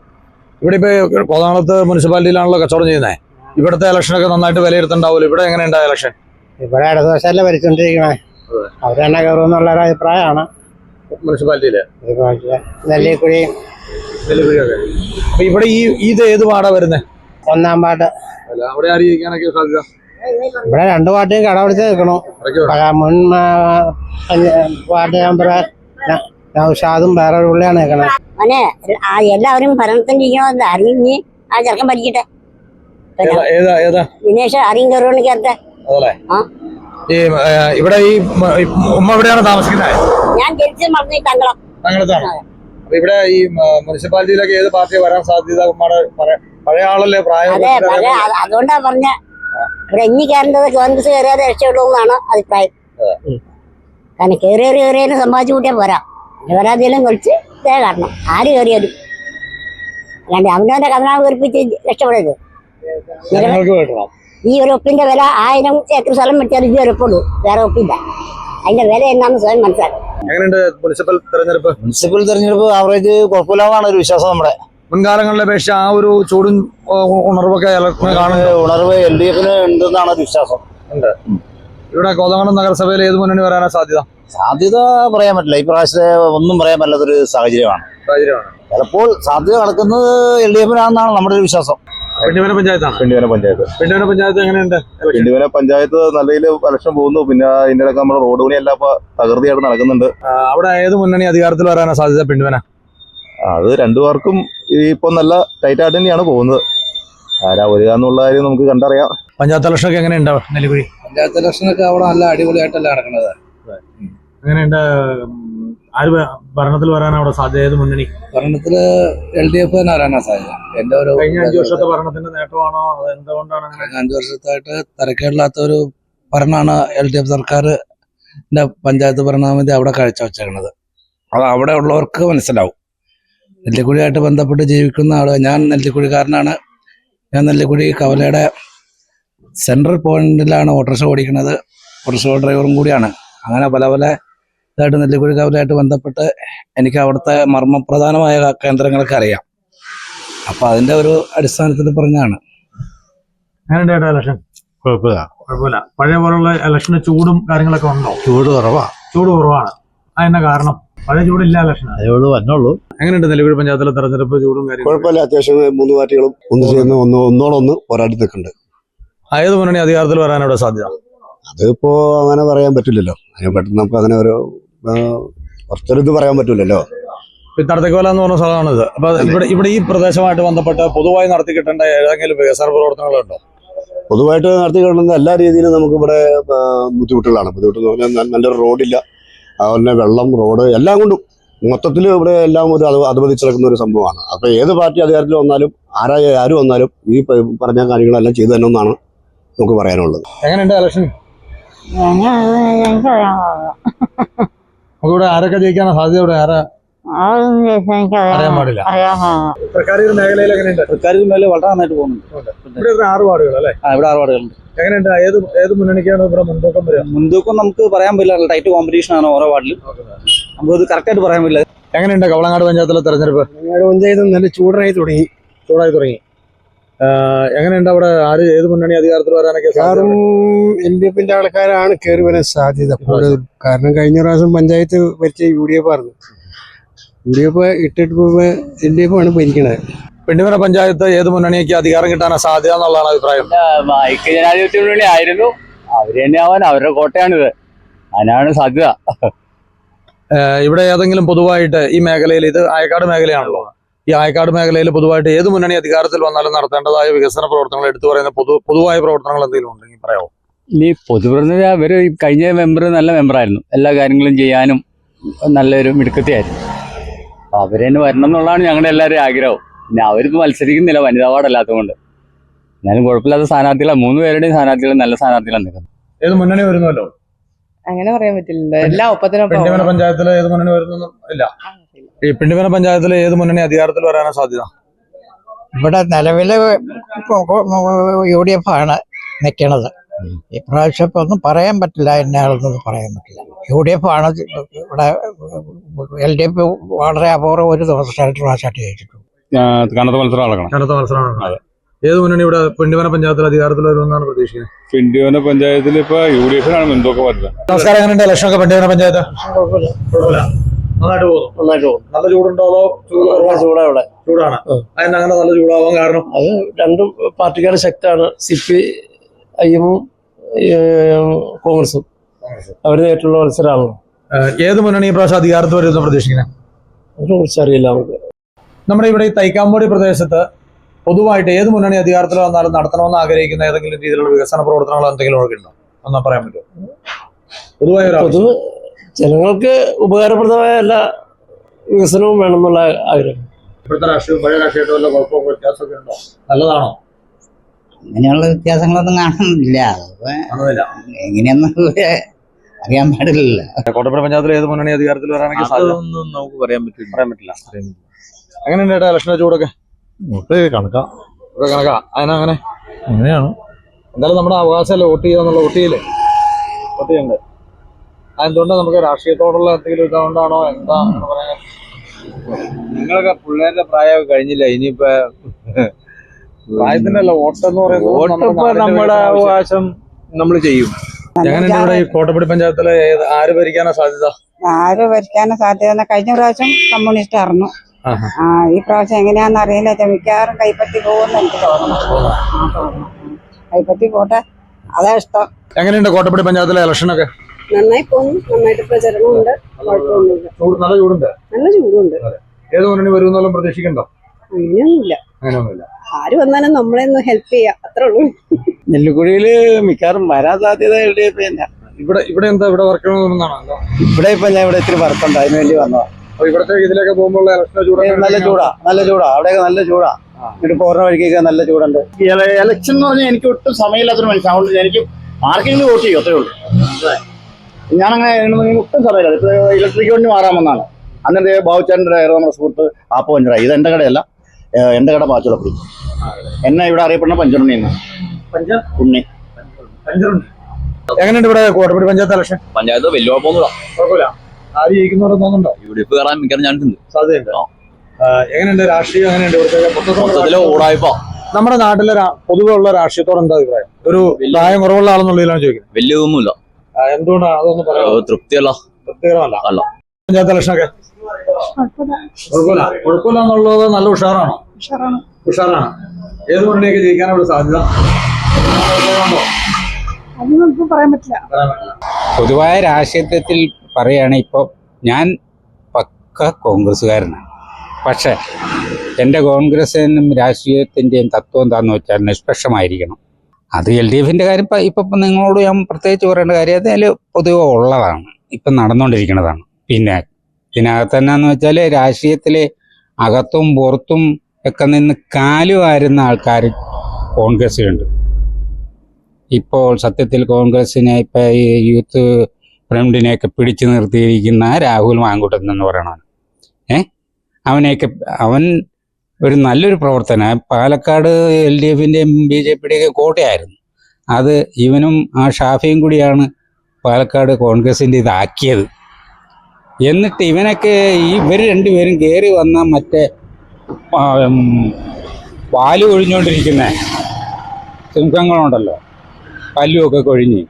[SPEAKER 5] ഇവിടെ ഇപ്പൊ കോതാളത്ത് മുനിസിപ്പാലിറ്റിയിലാണല്ലോ കച്ചവടം ചെയ്യുന്നത് ഇവിടുത്തെ ഇലക്ഷനൊക്കെ നന്നായിട്ട് വിലയിരുത്തുണ്ടാവുമല്ലോ. ഇവിടെ എങ്ങനെയുണ്ടാ ഇലക്ഷൻ
[SPEAKER 10] ഇവിടെ ഇടതുവശമല്ലേ ഭരിച്ചോണ്ടിരിക്കണേ. അവർ തന്നെ കയറുമെന്നുള്ള ഒരു അഭിപ്രായമാണ്.
[SPEAKER 5] മുനിസിപ്പാലിറ്റിയിലെ?
[SPEAKER 10] നെല്ലിക്കുഴി
[SPEAKER 5] നെല്ലിക്കുഴിയൊക്കെ. അപ്പൊ ഇവിടെ ഈ ഇത് ഏത് പാടാ വരുന്നത്
[SPEAKER 10] ഒന്നാം പാട്ട്
[SPEAKER 5] അവിടെ അറിയിക്കാനൊക്കെ ജയിക്കാനൊക്കെ സാധ്യത?
[SPEAKER 10] ഇവിടെ രണ്ടു പാർട്ടിയും കടപിടിച്ച് നിൽക്കണു. മുൻ വാർഡ് മെമ്പർ നൗഷാദും വേറെ ഒരു പുള്ളിയാണ് നിൽക്കണേ.
[SPEAKER 11] മോനെ ആ എല്ലാവരും ഭരണത്തിന് അറിഞ്ഞ് ആ ചെറുക്കൻ ഭരിക്കട്ടെ.
[SPEAKER 12] ദിനേശ്
[SPEAKER 5] ഈ ഇവിടെ ഈ മ- ഉമ്മ എവിടെയാണ് താമസിക്കുന്നത്?
[SPEAKER 12] ഞാൻ ജനിച്ചത് മറന്നു തങ്കളം.
[SPEAKER 5] അപ്പൊ ഇവിടെ ഈ മുനിസിപ്പാലിറ്റിയിലൊക്കെ ഏത് പാർട്ടി വരാൻ സാധ്യത? ഉമ്മയുടെ പഴയ- പഴയ ആളല്ലേ പ്രായം
[SPEAKER 12] അതുകൊണ്ടാ പറഞ്ഞ ഇവിടെ ഇനി കയറേണ്ടത് കോൺഗ്രസ് കയറിയാതെ രക്ഷയുള്ളൂ എന്നാണ് അഭിപ്രായം. കാരണം കയറി കയറിയതിനെ സമ്പാദിച്ചു കൂട്ടിയാൽ പോരാ. വരാതെല്ലാം കളിച്ച് ഇതേ കാരണം. ആര് കയറിയാലും. അല്ലാണ്ട് അവനവന്റെ കഥനാവ് കയറിപ്പിച്ച് രക്ഷപ്പെടരുത് ഈ ഒരു ഒപ്പിന്റെ വില ആയിരം ഏക്കർ സ്ഥലം വെച്ചാൽ ഈ ഒരു ഒപ്പുള്ളൂ വേറെ ഒപ്പില്ല. അതിന്റെ വില എന്നാന്ന് സ്വയം മനസ്സിലാക്കും
[SPEAKER 5] എങ്ങനെയുണ്ട് മുനിസിപ്പൽ തെരഞ്ഞെടുപ്പ്?
[SPEAKER 13] മുനിസിപ്പൽ തെരഞ്ഞെടുപ്പ് ആവറേജ് കുഴപ്പമില്ലാന്നാണ് ഒരു വിശ്വാസം നമ്മുടെ.
[SPEAKER 5] മുൻകാലങ്ങളിലെ അപേക്ഷ ആ ഒരു ചൂടും ഉണർവൊക്കെ കാണുന്നത്
[SPEAKER 13] ഉണർവ് എൽ ഡി എഫിന് ഉണ്ടെന്നാണ് വിശ്വാസം.
[SPEAKER 5] ഇവിടെ കോതമംഗലം നഗരസഭയിൽ ഏത് മുന്നണി വരാനാ സാധ്യത?
[SPEAKER 13] സാധ്യത പറയാൻ പറ്റില്ല. ഈ പ്രാവശ്യത്തെ ഒന്നും പറയാൻ പറ്റാത്തൊരു സാഹചര്യമാണ്.
[SPEAKER 5] സാഹചര്യമാണ്.
[SPEAKER 13] ചിലപ്പോൾ സാധ്യത നടക്കുന്നത് എൽ ഡി എഫിനാണെന്നാണ് നമ്മുടെ ഒരു വിശ്വാസം.
[SPEAKER 5] പിണ്ടിവന പഞ്ചായത്താണ്.
[SPEAKER 11] പിണ്ടിവന പഞ്ചായത്ത്.
[SPEAKER 5] പിണ്ടിവന പഞ്ചായത്ത് എങ്ങനെയുണ്ട്?
[SPEAKER 11] പിണ്ടിവന പഞ്ചായത്ത് നല്ല രീതിയിൽ ഇലക്ഷൻ പോകുന്നു. പിന്നെ ഇതിന്റെ ഇടയ്ക്ക് നമ്മുടെ റോഡ് പണിയെല്ലാം ഇപ്പൊ തകൃതിയായിട്ട് നടക്കുന്നുണ്ട്.
[SPEAKER 5] അവിടെ ഏത് മുന്നണി അധികാരത്തിൽ വരാനാ സാധ്യത പിണ്ടിവന?
[SPEAKER 11] അത് രണ്ടു പേർക്കും ഈ ഇപ്പൊ നല്ല ടൈറ്റ് ആയിട്ട് തന്നെയാണ് പോകുന്നത്. ആരാ വരിക എന്നുള്ള കാര്യം നമുക്ക് കണ്ടറിയാം.
[SPEAKER 5] പഞ്ചായത്ത് ഇലക്ഷനൊക്കെ എങ്ങനെയുണ്ട് നെല്ലിക്കുഴി
[SPEAKER 10] പഞ്ചായത്ത് ഇലക്ഷനൊക്കെ അവിടെ നല്ല അടിപൊളിയായിട്ടല്ല നടക്കുന്നത്.
[SPEAKER 5] എങ്ങനെയുണ്ട് ആര് ഭരണത്തിൽ വരാനാണ് അവിടെ സാധ്യത ഏത് മുന്നണി?
[SPEAKER 10] ഭരണത്തിൽ എൽ ഡി എഫ് തന്നെ വരാനാ സാധ്യത. എന്റെ ഒരു
[SPEAKER 5] കഴിഞ്ഞ അഞ്ചു വർഷത്തെ ഭരണത്തിന്റെ നേട്ടമാണോ അത് എന്തുകൊണ്ടാണ് അങ്ങനെ?
[SPEAKER 10] കഴിഞ്ഞ അഞ്ചു വർഷത്തായിട്ട് തരക്കേടില്ലാത്ത ഒരു ഭരണമാണ് എൽ ഡി എഫ് സർക്കാർ പഞ്ചായത്ത് ഭരണസമിതി അവിടെ കാഴ്ചവെച്ചേക്കുന്നത്. അത് അവിടെ ഉള്ളവർക്ക് മനസ്സിലാവും. നെല്ലിക്കുഴിയായിട്ട് ബന്ധപ്പെട്ട് ജീവിക്കുന്ന ആൾ ഞാൻ നെല്ലിക്കുഴിക്കാരനാണ്. ഞാൻ നെല്ലിക്കുഴി കവലയുടെ സെൻട്രൽ പോയിന്റിലാണ് ഓട്ടോറിക്ഷ ഓടിക്കുന്നത്. ഓട്ടോറിക്ഷ ഡ്രൈവറും കൂടിയാണ്. അങ്ങനെ പല പല ഇതായിട്ട് നെല്ലിക്കുഴി കവലയായിട്ട് ബന്ധപ്പെട്ട് എനിക്ക് അവിടുത്തെ മർമ്മപ്രധാനമായ കേന്ദ്രങ്ങളൊക്കെ അറിയാം. അപ്പൊ അതിന്റെ ഒരു അടിസ്ഥാനത്തിൽ പറഞ്ഞാണ്.
[SPEAKER 5] എങ്ങനെയുണ്ട് ചേട്ടാ ഇലക്ഷൻ
[SPEAKER 10] കുഴപ്പമില്ല.
[SPEAKER 5] കുഴപ്പമില്ല. പഴയ പോലുള്ള ഇലക്ഷന് ചൂടും കാര്യങ്ങളൊക്കെ ഉണ്ടോ?
[SPEAKER 10] ചൂട് കുറവാ.
[SPEAKER 5] ചൂട് കുറവാണ്. അതിന്റെ കാരണം? പഴയ ചൂടില്ല ഇലക്ഷൻ
[SPEAKER 10] അതേ വന്നുള്ളൂ
[SPEAKER 5] എങ്ങനെയുണ്ട് നിലവിൽ പഞ്ചായത്തിലെ തെരഞ്ഞെടുപ്പ് ചൂടും
[SPEAKER 10] കുഴപ്പമില്ല. അത്യാവശ്യം മൂന്ന് പാർട്ടികളും ഒന്ന് ചെയ്യുന്ന ഒന്ന് ഒന്നോടൊന്ന് പോരാടി നിൽക്കുന്നുണ്ട്.
[SPEAKER 5] ഏത് മുന്നണി അധികാരത്തിൽ വരാനോട് സാധ്യത?
[SPEAKER 10] അതിപ്പോ അങ്ങനെ പറയാൻ പറ്റില്ലല്ലോ. അതിനെ പെട്ടെന്ന് നമുക്ക് അങ്ങനെ ഒരു ആ, കുറച്ചൊരു ഇത് പറയാൻ പറ്റില്ലല്ലോ.
[SPEAKER 5] പിത്തടത്തേക്കോല എന്ന് പറഞ്ഞ സ്ഥലമാണ് ഇത്. അപ്പൊ ഇവിടെ ഇവിടെ ഈ പ്രദേശമായിട്ട് ബന്ധപ്പെട്ട് പൊതുവായി നടത്തി കിട്ടേണ്ട ഏതെങ്കിലും വികസന പ്രവർത്തനങ്ങളുണ്ടോ?
[SPEAKER 10] പൊതുവായിട്ട് നടത്തി കിട്ടുന്ന എല്ലാ രീതിയിലും നമുക്ക് ഇവിടെ ബുദ്ധിമുട്ടുകളാണ്. ബുദ്ധിമുട്ടെന്ന് പറഞ്ഞാൽ നല്ലൊരു റോഡില്ല. അതുപോലെ വെള്ളം റോഡ് എല്ലാം കൊണ്ടും മൊത്തത്തിൽ ഇവിടെ എല്ലാം ഒരു അത് അതുപതിച്ച് കിടക്കുന്ന ഒരു സംഭവമാണ്. അപ്പൊ ഏത് പാർട്ടി അധികാരത്തിൽ വന്നാലും ആരായ ആര് വന്നാലും ഈ പറഞ്ഞ കാര്യങ്ങളെല്ലാം ചെയ്തു തന്നെ എന്നാണ് നമുക്ക് പറയാനുള്ളത്.
[SPEAKER 5] എങ്ങനെയുണ്ട് ഇലക്ഷൻ? നമുക്കിവിടെ ആരൊക്കെ ജയിക്കാനാണ് സാധ്യത ഇവിടെ? ആരാ അറിയാൻ പാടില്ല. സർക്കാർ മേഖലയിൽ എങ്ങനെയുണ്ട്?
[SPEAKER 13] സർക്കാർ മേലെ വളരെ നന്നായിട്ട് പോകുന്നുണ്ട്
[SPEAKER 5] ഇവിടെ ആറ് വാർഡുകൾ അല്ലേ?
[SPEAKER 13] ആ, ഇവിടെ
[SPEAKER 5] എങ്ങനെയുണ്ട്? ഏത് ഏത് മുന്നണിക്കാണ് ഇവിടെ മുൻതൂക്കം വരിക?
[SPEAKER 13] മുൻതൂക്കം നമുക്ക് പറയാൻ പറ്റില്ല. ടൈറ്റ് കോമ്പറ്റീഷൻ ആണ് ഓരോ വാർഡിലും. നമുക്കത് കറക്റ്റ് ആയിട്ട് പറയാൻ പറ്റില്ല.
[SPEAKER 5] എങ്ങനെയുണ്ട് കവളങ്ങാട് പഞ്ചായത്തിലെ തെരഞ്ഞെടുപ്പ്?
[SPEAKER 10] പഞ്ചായത്ത് നല്ല ചൂടായി തുടങ്ങി.
[SPEAKER 5] ചൂടായി തുടങ്ങി. എങ്ങനെയുണ്ട് അവിടെ ആര് ഏത് മുന്നണി അധികാരത്തിൽ വരാനൊക്കെ കാരണം
[SPEAKER 10] എൽ ഡി എഫിന്റെ ആൾക്കാരാണ് കയറി വരാൻ സാധ്യത. കൂടുതൽ കാരണം കഴിഞ്ഞ പ്രാവശ്യം പഞ്ചായത്ത് ഭരിച്ച യു ഡി എഫ് ആയിരുന്നു. യു ഡി എഫ് ഇട്ടിട്ട് എൽ ഡി എഫ് ആണ് ഭരിക്കണത്
[SPEAKER 5] പെണ്ണിമന പഞ്ചായത്ത് ഏത് മുന്നണിക്ക് അധികാരം കിട്ടാനാ സാധ്യത എന്നുള്ളതാണ് അഭിപ്രായം?
[SPEAKER 12] ഐക്യ ജനാധിപത്യ മുന്നണി ആയിരുന്നു. അവർ തന്നെ ആവാൻ അവരുടെ കോട്ടയാണിത്. അതിനാണ് സാധ്യത.
[SPEAKER 5] ഇവിടെ ഏതെങ്കിലും പൊതുവായിട്ട് ഈ മേഖലയിൽ ഇത് ആയക്കാട് മേഖലയാണല്ലോ. ഈ ആയക്കാട് മേഖലയിൽ പൊതുവായിട്ട് ഏത് മുന്നണി അധികാരത്തിൽ വന്നാലും നടത്തേണ്ടതായ വികസന പ്രവർത്തനങ്ങൾ എടുത്തു പറയുന്ന പൊതു പൊതുവായ പ്രവർത്തനങ്ങൾ എന്തെങ്കിലും ഉണ്ടെങ്കിൽ പറയാമോ
[SPEAKER 12] ഇനി പൊതുപ്രതിനിധി അവർ കഴിഞ്ഞ മെമ്പർ നല്ല മെമ്പറായിരുന്നു. എല്ലാ കാര്യങ്ങളും ചെയ്യാനും നല്ലൊരു മിടുക്കത്തിയായിരുന്നു. അവർ തന്നെ വരണം എന്നുള്ളതാണ് ഞങ്ങളുടെ എല്ലാവരും ആഗ്രഹം. പിന്നെ അവരിപ്പോ മത്സരിക്കുന്നില്ല വനിതാ വാർഡല്ലാത്തതുകൊണ്ട്. എന്നാലും കുഴപ്പമില്ലാത്ത സ്ഥാനാർത്ഥികളാണ് മൂന്ന് പേരുടെയും സ്ഥാനാർത്ഥികൾ നല്ല സ്ഥാനാർത്ഥികളാണ് നിൽക്കുന്നത്.
[SPEAKER 5] ഏത് മുന്നണി വരുന്നല്ലോ
[SPEAKER 14] അങ്ങനെ പറയാൻ പറ്റില്ല എല്ലാ ഒപ്പത്തിനൊപ്പം
[SPEAKER 5] പിണ്ടിമന പഞ്ചായത്തിൽ ഏത് മുന്നണി വരുന്നൊന്നും ഇല്ല. ഈ പിണ്ടിമന പഞ്ചായത്തിലെ ഏത് മുന്നണി അധികാരത്തിൽ വരാനാണ് സാധ്യത?
[SPEAKER 14] ഇവിടെ നിലവിലെ യു ഡി എഫ് ആണ് നിൽക്കണത് ഇപ്രാവശ്യം ഇപ്പൊ ഒന്നും പറയാൻ പറ്റില്ല എന്നാളെന്നൊന്നും പറയാൻ പറ്റില്ല. യു ഡി എഫ് ആണ് ഇവിടെ എൽ ഡി എഫ് വളരെ അപൂർവം ഒരു ദിവസമായിട്ട് പ്രാവശ്യമായിട്ട് ജയിച്ചിട്ടുള്ളൂ
[SPEAKER 8] കനത്ത മത്സരം നടക്കണം.
[SPEAKER 5] കനത്ത മത്സരമാണ് ഏത് മുന്നണി ഇവിടെ പിണ്ടിവന പഞ്ചായത്തിൽ അധികാരത്തിൽ വരുമെന്നാണ് പ്രതീക്ഷിക്കുന്നത്?
[SPEAKER 8] പിണ്ടിവന പഞ്ചായത്തിൽ ഇപ്പൊ യു ഡി എഫിനാണ് മുൻതൂക്കം വരുന്നത്
[SPEAKER 5] നമസ്കാരം എങ്ങനെയുണ്ട്? ഇലക്ഷൻ ഒക്കെ പിണ്ടിവന പഞ്ചായത്ത്? കുഴപ്പമില്ല. നന്നായിട്ട് പോകുന്നു.
[SPEAKER 10] നന്നായിട്ട് പോകും
[SPEAKER 5] നല്ല ചൂടുണ്ടോ? അതോ ചൂട്
[SPEAKER 10] ചൂടാ ഇവിടെ.
[SPEAKER 5] ചൂടാണ്. അതിന് അങ്ങനെ നല്ല ചൂടാവാൻ കാരണം?
[SPEAKER 10] അത് രണ്ടും പാർട്ടിക്കാർ ശക്തമാണ്. സി പി ഐഎമ്മും കോൺഗ്രസും. അവർ നേരിട്ടുള്ള മത്സരമാണല്ലോ
[SPEAKER 5] ഏത് മുന്നണി പ്രാവശ്യം അധികാരത്ത് വരുമെന്ന് പ്രതീക്ഷിക്കുന്നത്
[SPEAKER 10] അതിനെക്കുറിച്ച് അറിയില്ല നമുക്ക്
[SPEAKER 5] നമ്മുടെ ഇവിടെ ഈ തൈക്കാമ്പോടി പ്രദേശത്ത് പൊതുവായിട്ട് ഏത് മുന്നണി അധികാരത്തിൽ വന്നാലും നടത്തണമെന്ന് ആഗ്രഹിക്കുന്ന ഏതെങ്കിലും രീതിയിലുള്ള വികസന പ്രവർത്തനങ്ങൾ എന്തെങ്കിലും ഒക്കെ ഉണ്ടോ? എന്നാ പറയാൻ പറ്റുമോ? പൊതുവായ
[SPEAKER 13] പൊതുവെ ജനങ്ങൾക്ക് ഉപകാരപ്രദമായ എല്ലാ വികസനവും വേണമെന്നുള്ള ആഗ്രഹം.
[SPEAKER 5] ഇപ്പോഴത്തെ രാഷ്ട്രീയം പഴയ രാഷ്ട്രീയമായിട്ട് വല്ല കുഴപ്പമോ വ്യത്യാസമൊക്കെ ഉണ്ടോ? നല്ലതാണോ?
[SPEAKER 15] അങ്ങനെയുള്ള വ്യത്യാസങ്ങളൊന്നും കാണുന്നില്ല. എങ്ങനെയൊന്നും അറിയാൻ പാടില്ല
[SPEAKER 5] കോട്ടപ്പുറം പഞ്ചായത്തിൽ ഏത് മുന്നണി അധികാരത്തിൽ വരാനൊക്കെ
[SPEAKER 16] സാധ്യതയൊന്നും നമുക്ക് പറയാൻ പറ്റില്ല.
[SPEAKER 5] പറയാൻ പറ്റില്ല. എങ്ങനെയുണ്ട് ഏട്ടാ ഇലക്ഷന്റെ ചൂടൊക്കെ?
[SPEAKER 17] കണക്കാ.
[SPEAKER 5] അതിനാ അങ്ങനെ?
[SPEAKER 17] അങ്ങനെയാണ്.
[SPEAKER 5] എന്തായാലും നമ്മുടെ അവകാശമല്ലേ വോട്ട് ചെയ്യാന്നുള്ള വോട്ട് ചെയ്യില്ലേ? വോട്ട് ചെയ്യണ്ടേ? അതെന്തുകൊണ്ടാണ് നമുക്ക് രാഷ്ട്രീയത്തോടുള്ള എന്തെങ്കിലും ഇതുകൊണ്ടാണോ എന്താ പറയാ പറയാൻ?
[SPEAKER 16] നിങ്ങളൊക്കെ പിള്ളേരുടെ പ്രായമൊക്കെ കഴിഞ്ഞില്ല? ഇനിയിപ്പോ
[SPEAKER 5] വോട്ട് എന്ന് പറയുന്നത്
[SPEAKER 16] വോട്ടിപ്പോ നമ്മുടെ അവകാശം നമ്മൾ ചെയ്യും.
[SPEAKER 5] ഞങ്ങളുടെ ഇവിടെ ഈ കോട്ടപ്പടി പഞ്ചായത്തിലെ ഏത് ആര് ഭരിക്കാനാ സാധ്യത?
[SPEAKER 15] ആര് ഭരിക്കാനാ സാധ്യത കഴിഞ്ഞ പ്രാവശ്യം കമ്മ്യൂണിസ്റ്റ് ആയിരുന്നു. ആ ഈ പ്രാവശ്യം എങ്ങനെയാന്ന് അറിയില്ല. മിക്കവാറും കൈപ്പറ്റി പോകുമെന്ന് എനിക്ക് തോന്നുന്നു. കൈപ്പറ്റി പോട്ടെ. അതാ ഇഷ്ടം.
[SPEAKER 5] എങ്ങനെയുണ്ട് കോട്ടപ്പടി പഞ്ചായത്തിലെ ഇലക്ഷനൊക്കെ
[SPEAKER 15] നന്നായി പോകുന്നു നന്നായിട്ട് പ്രചരണമുണ്ട്.
[SPEAKER 5] നല്ല ചൂടുണ്ട്?
[SPEAKER 15] നല്ല ചൂടുണ്ട്.
[SPEAKER 5] ഏത് മുന്നണി വരുമെന്നെല്ലാം പ്രതീക്ഷിക്കണ്ടോ?
[SPEAKER 15] അങ്ങനെയൊന്നുമില്ല.
[SPEAKER 5] അങ്ങനെയൊന്നുമില്ല.
[SPEAKER 15] ആര് വന്നാലും നമ്മളെ ഒന്ന് ഹെൽപ്പ് ചെയ്യാം. അത്രേ ഉള്ളൂ.
[SPEAKER 13] നെല്ലിക്കുഴിയിൽ മിക്കവാറും വരാൻ സാധ്യത എൽ ഡി എഫ് തന്നെ
[SPEAKER 5] ഇവിടെ ഇവിടെ എന്താ ഇവിടെ വർക്ക് ചെയ്യണമെന്നാണോ
[SPEAKER 13] ഇവിടെ ഇപ്പൊ ഞാൻ ഇവിടെ ഇത്തിരി വർക്കുണ്ട് അതിന് വേണ്ടി വന്നതാ.
[SPEAKER 5] ഇവിടത്തെ ഇതിലേക്ക് പോകുമ്പോൾ
[SPEAKER 13] നല്ല ചൂടാ നല്ല ചൂടാ. അവിടെയൊക്കെ നല്ല ചൂടാ. എന്നിട്ട് പോരുന്ന വഴിക്കൊക്കെ നല്ല ചൂടുണ്ട്.
[SPEAKER 17] ഇലക്ഷൻ എന്ന് പറഞ്ഞാൽ എനിക്ക് ഒട്ടും സമയമില്ലാത്തൊരു മനുഷ്യൻ അതുകൊണ്ട് എനിക്ക് ആർക്കെങ്കിലും വോട്ട് ചെയ്യും അത്രേ ഉള്ളൂ. ഞാനങ്ങനെ ഒട്ടും സമയമില്ല. ഇപ്പൊ ഇലക്ട്രിക് വണ്ടി മാറാമെന്നാണ് അന്നത്തെ ബാബുച്ചാന്റെ ഡ്രൈവർ നമ്മുടെ സുഹൃത്ത് ആപ്പോ ഇത് എന്റെ കടയല്ല. എന്റെ കട പാച്ചുളപ്പടി എന്നെ ഇവിടെ അറിയപ്പെടുന്ന പഞ്ചറുണ്ണി എന്ന് ഉണ്ണി.
[SPEAKER 5] എങ്ങനെയുണ്ട് ഇവിടെ കോട്ടപ്പടി പഞ്ചായത്ത് ഇലക്ഷൻ
[SPEAKER 16] പഞ്ചായത്ത് വലിയ കുഴപ്പമൊന്നുമില്ല.
[SPEAKER 5] കുഴപ്പമില്ല. ആര് ജയിക്കുന്നവരെ തോന്നുന്നുണ്ടോ?
[SPEAKER 16] യു ഡി എഫ് കയറാൻ മിക്കവാറും ചാൻസ് ഉണ്ട്
[SPEAKER 5] സാധ്യതയുണ്ട്. ആ, എങ്ങനെയുണ്ട് രാഷ്ട്രീയം? എങ്ങനെയുണ്ട് ഇവിടുത്തെ മൊത്തത്തിലുള്ള
[SPEAKER 16] മൊത്തത്തിൽ
[SPEAKER 5] രാഷ്ട്രീയം?
[SPEAKER 16] ഓടായ്പ
[SPEAKER 5] നമ്മുടെ നാട്ടിലെ പൊതുവെ ഉള്ള രാഷ്ട്രീയത്തോട് എന്താ അഭിപ്രായം? ഒരു പ്രായം കുറവുള്ള ആളെന്നുള്ളതിലാണ് ചോദിക്കുന്നത്.
[SPEAKER 16] വലിയ ഇതൊന്നുമില്ല.
[SPEAKER 5] ആ, എന്തുകൊണ്ടാണ്? അതൊന്നും പറയാം
[SPEAKER 16] തൃപ്തിയല്ല
[SPEAKER 5] തൃപ്തികരമല്ല.
[SPEAKER 16] അല്ല.
[SPEAKER 5] പഞ്ചായത്ത് ഇലക്ഷനൊക്കെ കുഴപ്പമില്ല. കുഴപ്പമില്ല. എന്നുള്ളത് നല്ല ഉഷാറാണോ? ഉഷാറാണ്. ഏത് മണ്ണിലേക്ക് ജയിക്കാനാണ് ഇവിടെ സാധ്യത?
[SPEAKER 15] പറയാൻ പറ്റില്ല.
[SPEAKER 5] പറയാൻ പറ്റില്ല.
[SPEAKER 9] പൊതുവായ രാഷ്ട്രീയത്തിൽ പറയുകയാണെങ്കിൽ ഇപ്പോൾ ഞാൻ പക്ക കോൺഗ്രസ്സുകാരനാണ്. പക്ഷേ എന്റെ കോൺഗ്രസിനും രാഷ്ട്രീയത്തിന്റെയും തത്വം എന്താണെന്ന് വെച്ചാൽ നിഷ്പക്ഷമായിരിക്കണം. അത് എൽ ഡി എഫിന്റെ കാര്യം ഇപ്പം ഇപ്പം നിങ്ങളോട് ഞാൻ പ്രത്യേകിച്ച് പറയേണ്ട കാര്യം അതിൽ പൊതുവെ ഉള്ളതാണ്. ഇപ്പം നടന്നുകൊണ്ടിരിക്കുന്നതാണ്. പിന്നെ ഇതിനകത്ത് എന്നാന്ന് വെച്ചാൽ രാഷ്ട്രീയത്തിൽ അകത്തും പുറത്തും ഒക്കെ നിന്ന് കാലു വാരുന്ന ആൾക്കാർ കോൺഗ്രസ്സിലുണ്ട്. ഇപ്പോൾ സത്യത്തിൽ കോൺഗ്രസിനെ ഇപ്പം ഈ യൂത്ത് ഫ്രണ്ടിനെയൊക്കെ പിടിച്ചു നിർത്തിയിരിക്കുന്ന രാഹുൽ മാങ്കുട്ടൻ എന്ന് പറയണവൻ ഏ? അവനെയൊക്കെ അവൻ ഒരു നല്ലൊരു പ്രവർത്തന. പാലക്കാട് എൽ ഡി എഫിന്റെയും ബി ജെ പിയുടെയൊക്കെ കോട്ടയായിരുന്നു. അത് ഇവനും ആ ഷാഫിയും കൂടിയാണ് പാലക്കാട് കോൺഗ്രസിന്റെ ഇതാക്കിയത്. എന്നിട്ട് ഇവനൊക്കെ ഇവർ രണ്ടുപേരും കയറി വന്ന മറ്റേ പാൽ കൊഴിഞ്ഞുകൊണ്ടിരിക്കുന്ന സിംഹങ്ങളുണ്ടല്ലോ. പല്ലുമൊക്കെ കൊഴിഞ്ഞ്.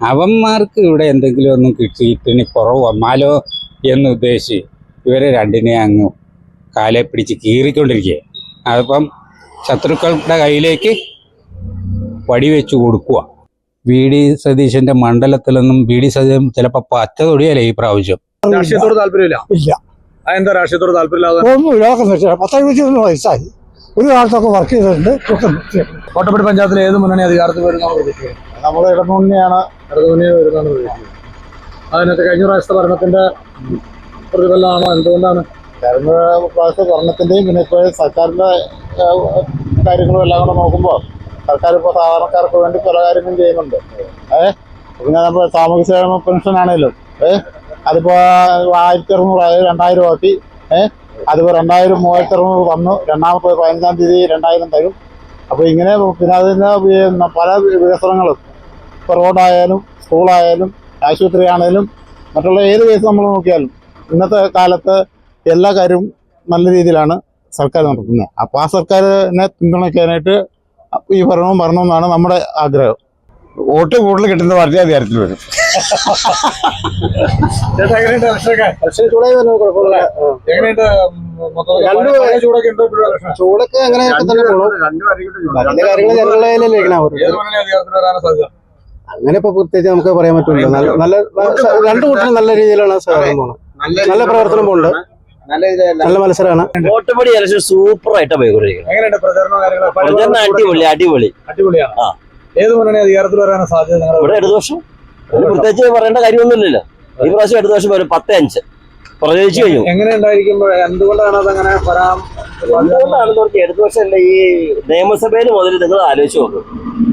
[SPEAKER 9] അവന്മാർക്ക് ഇവിടെ എന്തെങ്കിലും ഒന്നും കിട്ടിയിട്ടിന് കുറവ് വന്നാലോ എന്ന് ഉദ്ദേശിച്ച് ഇവരെ രണ്ടിനെ അങ്ങ് കാലെ പിടിച്ച് കീറിക്കൊണ്ടിരിക്കുക അതിപ്പം ശത്രുക്കളുടെ കയ്യിലേക്ക് വടിവെച്ച് കൊടുക്കുക വി. ഡി. സതീശന്റെ മണ്ഡലത്തിലൊന്നും വി. ഡി. സതീശൻ ചിലപ്പോൾ പച്ച തൊടിയല്ലേ ഈ പ്രാവശ്യം?
[SPEAKER 5] രാഷ്ട്രീയത്തോട് താല്പര്യമില്ല?
[SPEAKER 13] ഇല്ല.
[SPEAKER 5] അതെന്താ രാഷ്ട്രീയത്തോട് താല്പര്യമില്ലാതെ?
[SPEAKER 13] ഒന്നുമില്ല പത്തെഴുപത്തിയൊന്ന് വയസ്സായി. ഒരു കാലത്തൊക്കെ വർക്ക് ചെയ്തിട്ടുണ്ട്.
[SPEAKER 5] കോട്ടപ്പടി പഞ്ചായത്തിൽ ഏത് മുന്നണി അധികാരത്തിൽ വരുന്നതാണ്
[SPEAKER 17] നമ്മൾ ഇടമുന്നണിയാണ്
[SPEAKER 5] അടുത്ത മുന്നണി വരുന്നതാണ് പ്രതീക്ഷിക്കുന്നത്. അതിനകത്ത് കഴിഞ്ഞ പ്രാവശ്യത്തെ ഭരണത്തിന്റെ പ്രതിഫലമാണോ? എന്തുകൊണ്ടാണ്?
[SPEAKER 17] കഴിഞ്ഞ പ്രാവശ്യത്തെ ഭരണത്തിന്റെയും പിന്നെ ഇപ്പോൾ സർക്കാരിന്റെ കാര്യങ്ങളും എല്ലാം കൂടെ നോക്കുമ്പോൾ സർക്കാർ ഇപ്പോൾ സാധാരണക്കാർക്ക് വേണ്ടി പല കാര്യങ്ങളും ചെയ്യുന്നുണ്ട്. ഏഹ് പിന്നെ നമ്മുടെ സാമൂഹ്യ സേവന പെൻഷൻ ആണെങ്കിലും ഏഹ് അതിപ്പോൾ ആയിരത്തി അറുന്നൂറായി രണ്ടായിരം ആക്കി. ഏഹ് അതിപ്പോൾ രണ്ടായിരം മൂവായിരത്തി അറുന്നൂറ് വന്നു. രണ്ടാമത്തെ പതിനഞ്ചാം തീയതി രണ്ടായിരം തരും. അപ്പോൾ ഇങ്ങനെ പിന്നെ പിന്നെ പല വികസനങ്ങളും. ഇപ്പോൾ റോഡായാലും സ്കൂളായാലും ആശുപത്രി ആണെങ്കിലും മറ്റുള്ള ഏത് കേസ് നമ്മൾ നോക്കിയാലും ഇന്നത്തെ കാലത്ത് എല്ലാ കാര്യവും നല്ല രീതിയിലാണ് സർക്കാർ നടത്തുന്നത്. അപ്പോൾ ആ സർക്കാരിനെ പിന്തുണയ്ക്കാനായിട്ട് ഈ ഭരണവും വരണമെന്നാണ് നമ്മുടെ ആഗ്രഹം. വോട്ട് കൂടുതൽ കിട്ടുന്ന പാർട്ടി അധികാരത്തിൽ വരും.
[SPEAKER 5] ചൂടൊക്കെ
[SPEAKER 17] അങ്ങനെ ഇപ്പൊ പ്രത്യേകിച്ച് നമുക്ക് പറയാൻ പറ്റില്ല നല്ല രണ്ടു കൂട്ടരും നല്ല രീതിയിലാണ് സഹകരണം പോകുന്നത് നല്ല പ്രവർത്തനം പോകുന്നുണ്ട്
[SPEAKER 18] നല്ല മത്സരമാണ്.
[SPEAKER 16] വോട്ടുപടി ഇലക്ഷൻ സൂപ്പർ ആയിട്ടാണ് പോയിക്കൊണ്ടിരിക്കുന്നത്
[SPEAKER 5] പ്രചരണ
[SPEAKER 16] അടിപൊളി അടിപൊളി.
[SPEAKER 5] അടിപൊളിയാണ്?
[SPEAKER 16] ആ.
[SPEAKER 5] ഏത് മുന്നണി അധികാരത്തിൽ വരാനാണ് സാധ്യത
[SPEAKER 16] ഇവിടെ ഇടതുപക്ഷം? ഒരു പ്രത്യേകിച്ച് പറയേണ്ട കാര്യമൊന്നുമില്ലല്ലോ. ഈ പ്രാവശ്യം ഇടതുപക്ഷം വരും. പത്ത് അഞ്ച്. പ്രചരിച്ചു കഴിഞ്ഞു.
[SPEAKER 5] എങ്ങനെയുണ്ടായിരിക്കും എന്തുകൊണ്ടാണ് അതങ്ങനെ വരാം?
[SPEAKER 16] എന്തുകൊണ്ടാണെന്ന് പറഞ്ഞാൽ ഇടതുപക്ഷം അല്ല ഈ നിയമസഭയിൽ മുതൽ നിങ്ങൾ ആലോചിച്ചു നോക്കും.